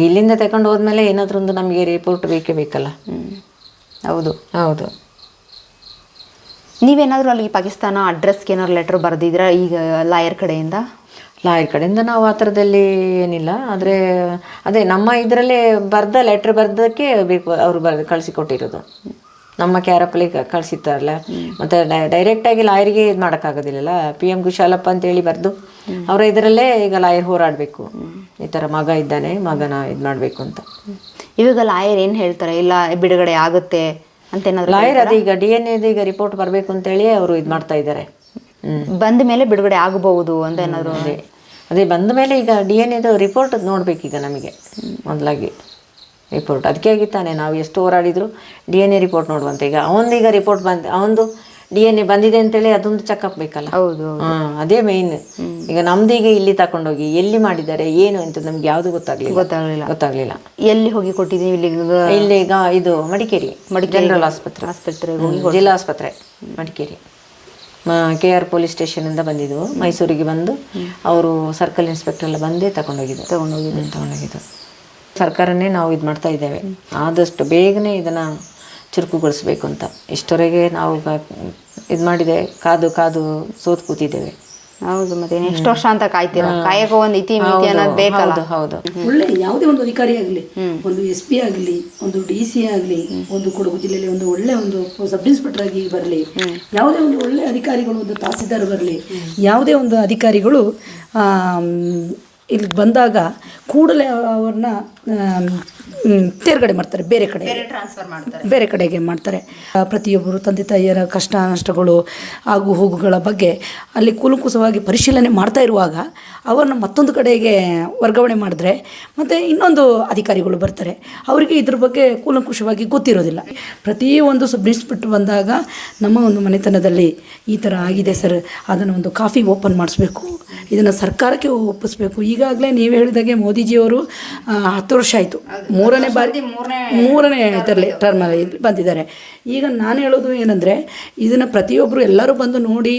ಇಲ್ಲಿಂದ ತಗೊಂಡು ಹೋದ್ಮೇಲೆ ಏನಾದರೂ ಒಂದು ನಮಗೆ ರಿಪೋರ್ಟ್ ಬೇಕೇ ಬೇಕಲ್ಲ? ಹ್ಞೂ ಹೌದು. ಹೌದು. ನೀವೇನಾದರೂ ಅಲ್ಲಿ ಪಾಕಿಸ್ತಾನ ಅಡ್ರೆಸ್ಗೆ ಏನಾದ್ರು ಲೆಟ್ರ್ ಬರೆದಿದ್ದೀರಾ ಈಗ ಲಾಯರ್ ಕಡೆಯಿಂದ? ಲಾಯರ್ ಕಡೆಯಿಂದ ನಾವು ಆ ಥರದಲ್ಲಿ ಏನಿಲ್ಲ. ಆದರೆ ಅದೇ ನಮ್ಮ ಇದರಲ್ಲೇ ಬರ್ದ ಲೆಟ್ರ್ ಬರ್ದಕ್ಕೆ ಬೇಕು ಅವರು ಬರ್ ಕಳಿಸಿಕೊಟ್ಟಿರೋದು ನಮ್ಮ ಕ್ಯಾರಪ್ಪಲ್ಲಿ ಕಳಿಸಿರ್ತಾರಲ್ಲ ಮತ್ತು ಡೈರೆಕ್ಟಾಗಿ ಲಾಯರಿಗೆ ಇದು ಮಾಡೋಕ್ಕಾಗೋದಿಲ್ಲಲ್ಲ. ಪಿ ಎಂ ಕುಶಾಲಪ್ಪ ಅಂತೇಳಿ ಬರೆದು ಅವರ ಇದರಲ್ಲೇ ಈಗ ಲಾಯರ್ ಹೋರಾಡಬೇಕು. ಈ ಥರ ಮಗ ಇದ್ದಾನೆ ಮಗನ ಇದು ಮಾಡಬೇಕು ಅಂತ. ಇವಾಗ ಲಾಯರ್ ಏನು ಹೇಳ್ತಾರೆ? ಇಲ್ಲ ಬಿಡುಗಡೆ ಆಗುತ್ತೆ ಅಂತ ಏನಾದ್ರು ಲಾಯರ್ ಅದು ಈಗ ಡಿ ಎನ್ ಎದು ಈಗ ರಿಪೋರ್ಟ್ ಬರಬೇಕು ಅಂತೇಳಿ ಅವರು ಇದು ಮಾಡ್ತಾ ಇದ್ದಾರೆ. ಬಂದ ಮೇಲೆ ಬಿಡುಗಡೆ ಆಗಬಹುದು ಅಂತ ಏನಾದ್ರು ಅದೇ ಬಂದ ಮೇಲೆ ಈಗ ಡಿ ಎನ್ ಎದು ರಿಪೋರ್ಟ್ ನೋಡಬೇಕೀಗ ನಮಗೆ ಮೊದಲಾಗಿ ರಿಪೋರ್ಟ್ ಅದಕ್ಕೆ ತಾನೆ ನಾವು ಎಷ್ಟು ಹೋರಾಡಿದ್ರು ಡಿ ಎನ್ ಎ ರಿಪೋರ್ಟ್ ನೋಡುವಂತ. ಈಗ ಅವನದೀಗ ರಿಪೋರ್ಟ್ ಬಂದು ಅವನದು ಡಿ ಎನ್ ಎ ಬಂದಿದೆ ಅಂತೇಳಿ ಅದೊಂದು ಚೆಕಪ್ ಬೇಕಲ್ಲ. ಹೌದು ಹಾ ಅದೇ ಮೇನ್ ಈಗ ನಮ್ದೀಗ ಇಲ್ಲಿ ತಗೊಂಡೋಗಿ ಎಲ್ಲಿ ಮಾಡಿದ್ದಾರೆ ಏನು ಅಂತ ನಮ್ಗೆ ಯಾವುದು ಗೊತ್ತಾಗ್ಲಿಲ್ಲ. ಗೊತ್ತಾಗಲಿಲ್ಲ. ಗೊತ್ತಾಗ್ಲಿಲ್ಲ. ಎಲ್ಲಿ ಹೋಗಿ ಕೊಟ್ಟಿದ್ದೀವಿ ಇಲ್ಲಿ ಇಲ್ಲಿ ಈಗ ಇದು ಮಡಿಕೇರಿ ಜನರಲ್ ಆಸ್ಪತ್ರೆ ಆಸ್ಪತ್ರೆ ಜಿಲ್ಲಾ ಆಸ್ಪತ್ರೆ ಮಡಿಕೇರಿ. ಕೆ ಆರ್ ಪೊಲೀಸ್ ಸ್ಟೇಷನಿಂದ ಬಂದಿದ್ವು ಮೈಸೂರಿಗೆ ಬಂದು ಅವರು ಸರ್ಕಲ್ ಇನ್ಸ್ಪೆಕ್ಟರ್ ಎಲ್ಲ ಬಂದೇ ತಗೊಂಡೋಗಿದ್ದು ತಗೊಂಡೋಗಿದ್ದು ತಗೊಂಡೋಗಿದ್ದು ಸರ್ಕಾರನೇ ನಾವು ಇದು ಮಾಡ್ತಾ ಇದ್ದೇವೆ. ಆದಷ್ಟು ಬೇಗನೆ ಇದನ್ನು ಚುರುಕುಗೊಳಿಸ್ಬೇಕು ಅಂತ. ಇಷ್ಟವರೆಗೆ ನಾವು ಇದು ಮಾಡಿದೆ ಕಾದು ಕಾದು ಸೋತು ಕೂತಿದ್ದೇವೆ ಹೌದು ಮತ್ತೆ ಎಷ್ಟು ವರ್ಷ ಅಂತ ಕಾಯ್ತೀರ? ಕಾಯಕ ಒಂದು ಇತಿ ಮಿತಿ ಅನ್ನೋದು ಬೇಕಲ್ಲ? ಹೌದು ಹೌದು. ಒಳ್ಳೆ ಯಾವುದೇ ಒಂದು ಅಧಿಕಾರಿ ಆಗಲಿ ಒಂದು ಎಸ್ ಪಿ ಆಗಲಿ ಒಂದು ಡಿ ಸಿ ಆಗಲಿ ಒಂದು ಕೊಡಗು ಜಿಲ್ಲೆಯಲ್ಲಿ ಒಂದು ಒಳ್ಳೆ ಒಂದು ಸಬ್ ಇನ್ಸ್ಪೆಕ್ಟರ್ ಆಗಿ ಬರಲಿ ಯಾವುದೇ ಒಂದು ಒಳ್ಳೆ ಅಧಿಕಾರಿಗಳು ಒಂದು ತಹಸೀಲ್ದಾರ್ ಬರಲಿ ಯಾವುದೇ ಒಂದು ಅಧಿಕಾರಿಗಳು ಇಲ್ಲಿ ಬಂದಾಗ ಕೂಡಲೇ ಅವ್ರನ್ನ ತೇರ್ಗಡೆ ಮಾಡ್ತಾರೆ ಬೇರೆ ಕಡೆ ಟ್ರಾನ್ಸ್ಫರ್ ಮಾಡ್ತಾರೆ. ಬೇರೆ ಕಡೆಗೆ ಮಾಡ್ತಾರೆ. ಪ್ರತಿಯೊಬ್ಬರು ತಂದೆ ತಾಯಿಯರ ಕಷ್ಟ ನಷ್ಟಗಳು ಆಗು ಹೋಗುಗಳ ಬಗ್ಗೆ ಅಲ್ಲಿ ಕೂಲಂಕುಷವಾಗಿ ಪರಿಶೀಲನೆ ಮಾಡ್ತಾ ಇರುವಾಗ ಅವರನ್ನು ಮತ್ತೊಂದು ಕಡೆಗೆ ವರ್ಗಾವಣೆ ಮಾಡಿದ್ರೆ ಮತ್ತು ಇನ್ನೊಂದು ಅಧಿಕಾರಿಗಳು ಬರ್ತಾರೆ. ಅವರಿಗೆ ಇದ್ರ ಬಗ್ಗೆ ಕೂಲಂಕುಷವಾಗಿ ಗೊತ್ತಿರೋದಿಲ್ಲ. ಪ್ರತಿಯೊಂದು ಸಬ್ ಇನ್ಸ್ಪೆಕ್ಟ್ರ್ ಬಂದಾಗ ನಮ್ಮ ಒಂದು ಮನೆತನದಲ್ಲಿ ಈ ಥರ ಆಗಿದೆ ಸರ್ ಅದನ್ನು ಒಂದು ಕಾಫಿ ಓಪನ್ ಮಾಡಿಸ್ಬೇಕು ಇದನ್ನು ಸರ್ಕಾರಕ್ಕೆ ಒಪ್ಪಿಸ್ಬೇಕು. ಈಗಾಗಲೇ ನೀವು ಹೇಳಿದಾಗೆ ಮೋದಿಜಿಯವರು ಹತ್ತು ವರ್ಷ ಆಯಿತು. ಮೂರನೇ ಬಾರಿ ಮೂರನೇ ಇದರಲ್ಲಿ ಟರ್ಮ್ ಬಂದಿದ್ದಾರೆ. ಈಗ ನಾನು ಹೇಳೋದು ಏನಂದರೆ ಇದನ್ನು ಪ್ರತಿಯೊಬ್ಬರು ಎಲ್ಲರೂ ಬಂದು ನೋಡಿ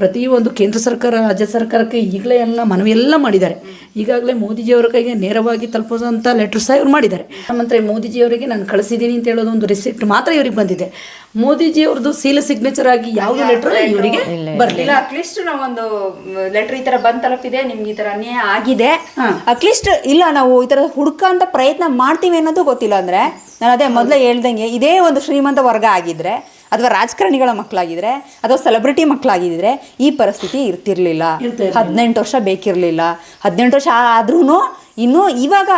ಪ್ರತಿಯೊಂದು ಕೇಂದ್ರ ಸರ್ಕಾರ ರಾಜ್ಯ ಸರ್ಕಾರಕ್ಕೆ ಈಗಲೇ ಎಲ್ಲ ಮನವಿ ಎಲ್ಲ ಮಾಡಿದ್ದಾರೆ. ಈಗಾಗಲೇ ಮೋದಿಜಿಯವರ ಕೈಗೆ ನೇರವಾಗಿ ತಲುಪಿಸುವಂಥ ಲೆಟರ್ ಸಹ ಇವ್ರು ಮಾಡಿದ್ದಾರೆ. ಪ್ರಧಾನಮಂತ್ರಿ ಮೋದಿಜಿಯವರಿಗೆ ನಾನು ಕಳಿಸಿದ್ದೀನಿ ಅಂತ ಹೇಳೋದು ಒಂದು ರಿಸಿಪ್ಟ್ ಮಾತ್ರ ಇವ್ರಿಗೆ ಬಂದಿದೆ. ಮೋದಿಜಿಯವ್ರದ್ದು ಸೀಲ್ ಸಿಗ್ನೇಚರ್ ಆಗಿ ಯಾವ್ದು ಲೆಟರ್ ಇವರಿಗೆ ಬರ್ಲಿಲ್ಲ. ಅಟ್ಲೀಸ್ಟ್ ನಾವೊಂದು ಲೆಟರ್ ಈ ತರ ಬಂದ್ ತಲುಪಿದೆ ನಿಮ್ಗೆ ಈ ತರ ಅನ್ಯಾಯ ಆಗಿದೆ. ಅಟ್ಲೀಸ್ಟ್ ಇಲ್ಲ ನಾವು ಈ ತರ ಹುಡುಕ ಅಂತ ಪ್ರಯತ್ನ ಮಾಡ್ತೀವಿ ಅನ್ನೋದು ಗೊತ್ತಿಲ್ಲ ಅಂದ್ರೆ ನಾನು ಅದೇ ಮೊದಲೇ ಹೇಳ್ದಂಗೆ ಇದೇ ಒಂದು ಶ್ರೀಮಂತ ವರ್ಗ ಆಗಿದ್ರೆ ಅಥವಾ ರಾಜಕಾರಣಿಗಳ ಮಕ್ಕಳಾಗಿದ್ರೆ ಅಥವಾ ಸೆಲೆಬ್ರಿಟಿ ಮಕ್ಕಳಾಗಿದ್ರೆ ಈ ಪರಿಸ್ಥಿತಿ ಇರ್ತಿರ್ಲಿಲ್ಲ. ಹದಿನೆಂಟು ವರ್ಷ ಬೇಕಿರಲಿಲ್ಲ. ಹದಿನೆಂಟು ವರ್ಷ ಆದ್ರೂ ಇನ್ನು ಇವಾಗ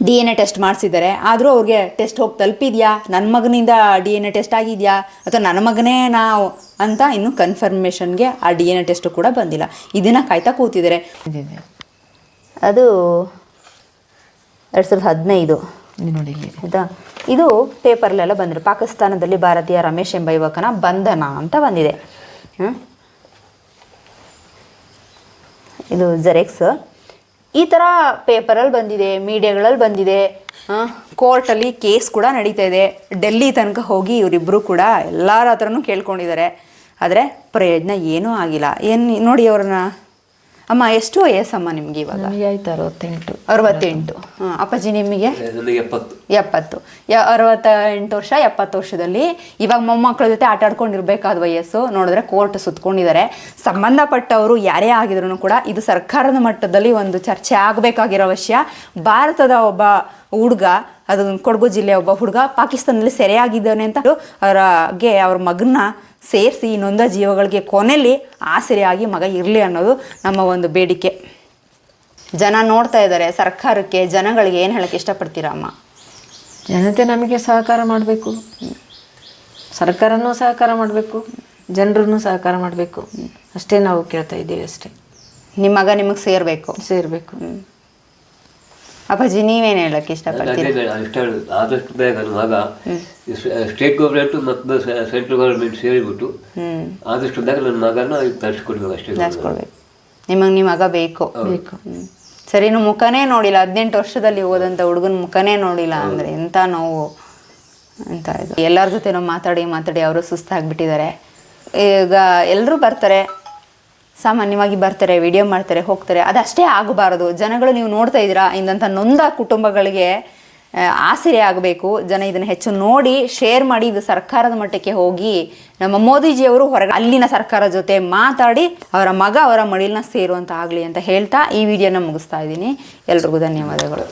ಡಿ ಎನ್ ಎ ಟೆಸ್ಟ್ ಮಾಡಿಸಿದ್ದಾರೆ ಆದರೂ ಅವ್ರಿಗೆ ಟೆಸ್ಟ್ ಹೋಗಿ ತಲುಪಿದ್ಯಾ? ನನ್ನ ಮಗನಿಂದ ಡಿ ಎನ್ ಎ ಟೆಸ್ಟ್ ಆಗಿದೆಯಾ? ಅಥವಾ ನನ್ನ ಮಗನೇ ನಾವು? ಅಂತ ಇನ್ನೂ ಕನ್ಫರ್ಮೇಷನ್ಗೆ ಆ ಡಿ ಎನ್ ಎ ಟೆಸ್ಟು ಕೂಡ ಬಂದಿಲ್ಲ. ಇದನ್ನು ಕಾಯ್ತಾ ಕೂತಿದ್ದಾರೆ ಅದು ಎರಡು ಸಾವಿರದ ಹದಿನೈದು. ನೋಡಿ ಆಯಿತಾ? ಇದು ಪೇಪರ್ಲೆಲ್ಲ ಬಂದರು ಪಾಕಿಸ್ತಾನದಲ್ಲಿ ಭಾರತೀಯ ರಮೇಶ್ ಎಂಬ ಯುವಕನ ಬಂಧನ ಅಂತ ಬಂದಿದೆ? ಇದು ಜೆರೆಕ್ಸ್ ಈ ಥರ ಪೇಪರಲ್ಲಿ ಬಂದಿದೆ ಮೀಡಿಯಾಗಳಲ್ಲಿ ಬಂದಿದೆ. ಕೋರ್ಟಲ್ಲಿ ಕೇಸ್ ಕೂಡ ನಡೀತಾ ಇದೆ. ಡೆಲ್ಲಿ ತನಕ ಹೋಗಿ ಇವರಿಬ್ಬರು ಕೂಡ ಎಲ್ಲರ ಹತ್ರನೂ ಕೇಳ್ಕೊಂಡಿದ್ದಾರೆ. ಆದರೆ ಪ್ರಯೋಜನ ಏನೂ ಆಗಿಲ್ಲ. ಏನು ನೋಡಿ ಅವ್ರನ್ನ? ಅಮ್ಮ ಎಷ್ಟು ವಯಸ್ಸಮ್ಮ ನಿಮಗೆ ಇವಾಗ? ಅರವತ್ತೆಂಟು. ಅರವತ್ತೆಂಟು. ಹಾಂ ಅಪ್ಪಾಜಿ ನಿಮಗೆ? ಎಪ್ಪತ್ತು. ಯ, ಅರವತ್ತೆಂಟು ವರ್ಷ, ಎಪ್ಪತ್ತು ವರ್ಷದಲ್ಲಿ ಇವಾಗ ಮೊಮ್ಮಕ್ಕಳ ಜೊತೆ ಆಟ ಆಡ್ಕೊಂಡಿರ್ಬೇಕಾದ ವಯಸ್ಸು. ನೋಡಿದ್ರೆ ಕೋರ್ಟ್ ಸುತ್ಕೊಂಡಿದ್ದಾರೆ. ಸಂಬಂಧಪಟ್ಟವರು ಯಾರೇ ಆಗಿದ್ರು ಕೂಡ ಇದು ಸರ್ಕಾರದ ಮಟ್ಟದಲ್ಲಿ ಒಂದು ಚರ್ಚೆ ಆಗಬೇಕಾಗಿರೋ ವಿಷಯ. ಭಾರತದ ಒಬ್ಬ ಹುಡುಗ, ಅದು ಕೊಡಗು ಜಿಲ್ಲೆಯ ಒಬ್ಬ ಹುಡುಗ ಪಾಕಿಸ್ತಾನದಲ್ಲಿ ಸೆರೆಯಾಗಿದ್ದಾನೆ ಅಂತ ಅವರಿಗೆ ಅವ್ರ ಮಗನ ಸೇರಿಸಿ ನೊಂದ ಜೀವಗಳಿಗೆ ಕೊನೆಯಲ್ಲಿ ಆಸರೆಯಾಗಿ ಮಗ ಇರಲಿ ಅನ್ನೋದು ನಮ್ಮ ಒಂದು ಬೇಡಿಕೆ. ಜನ ನೋಡ್ತಾ ಇದ್ದಾರೆ ಸರ್ಕಾರಕ್ಕೆ, ಜನಗಳಿಗೆ ಏನು ಹೇಳಕ್ಕೆ ಇಷ್ಟಪಡ್ತೀರಾ ಅಮ್ಮ? ಜನತೆ ನಮಗೆ ಸಹಕಾರ ಮಾಡಬೇಕು. ಸರ್ಕಾರನೂ ಸಹಕಾರ ಮಾಡಬೇಕು. ಜನರನ್ನು ಸಹಕಾರ ಮಾಡಬೇಕು. ಅಷ್ಟೇ ನಾವು ಕೇಳ್ತಾ ಇದ್ದೀವಿ ಅಷ್ಟೇ. ನಿಮ್ಮ ಮಗ ನಿಮಗೆ ಸೇರಬೇಕು. ಸೇರಬೇಕು. ಅಪ್ಪಾಜಿ ನೀವೇನು ಹೇಳಕ್ಕೆ ಇಷ್ಟಪಡ್ತೀರಿ? ಇಷ್ಟ ಆದಷ್ಟು ಬೇಗ ಮಗ ಸ್ಟೇಟ್ ಗೌರ್ಮೆಂಟ್ ಮತ್ತು ಸೆಂಟ್ರಲ್ ಗೌರ್ಮೆಂಟ್ ಸೇರಿಬಿಟ್ಟು ಆದಷ್ಟು ಬೇಗ ನನ್ನ ಮಗನ ತರಿಸ್ಕೊಡ್ಬೇಕು ಅಷ್ಟೇ. ತರಿಸ್ಕೊಡ್ಬೇಕು. ನಿಮಗೆ ನಿಮ್ಮ ಮಗ ಬೇಕು. ಬೇಕು. ಸರಿ ಇನ್ನು ಮುಖನೇ ನೋಡಿಲ್ಲ. ಹದಿನೆಂಟು ವರ್ಷದಲ್ಲಿ ಹೋದಂಥ ಹುಡುಗನ ಮುಖನೇ ನೋಡಿಲ್ಲ ಅಂದರೆ ಎಂಥ ನೋವು ಅಂತ ಇದು. ಎಲ್ಲರ ಜೊತೆ ನಾವು ಮಾತಾಡಿ ಮಾತಾಡಿ ಅವರು ಸುಸ್ತಾಗ್ಬಿಟ್ಟಿದ್ದಾರೆ. ಈಗ ಎಲ್ಲರೂ ಬರ್ತಾರೆ ಸಾಮಾನ್ಯವಾಗಿ ಬರ್ತಾರೆ ವಿಡಿಯೋ ಮಾಡ್ತಾರೆ ಹೋಗ್ತಾರೆ. ಅದಷ್ಟೇ ಆಗಬಾರದು. ಜನಗಳು ನೀವು ನೋಡ್ತಾ ಇದ್ದೀರಾ? ಇಂದಂಥ ನೊಂದ ಕುಟುಂಬಗಳಿಗೆ ಆಸರೆ ಆಗಬೇಕು. ಜನ ಇದನ್ನು ಹೆಚ್ಚು ನೋಡಿ ಶೇರ್ ಮಾಡಿ ಇದು ಸರ್ಕಾರದ ಮಟ್ಟಕ್ಕೆ ಹೋಗಿ ನಮ್ಮ ಮೋದಿಜಿಯವರು ಹೊರಗೆ ಅಲ್ಲಿನ ಸರ್ಕಾರ ಜೊತೆ ಮಾತಾಡಿ ಅವರ ಮಗ ಅವರ ಮಡಿಲನ್ನ ಸೇರುವಂತ ಆಗಲಿ ಅಂತ ಹೇಳ್ತಾ ಈ ವಿಡಿಯೋನ ಮುಗಿಸ್ತಾ ಇದ್ದೀನಿ. ಎಲ್ರಿಗೂ ಧನ್ಯವಾದಗಳು.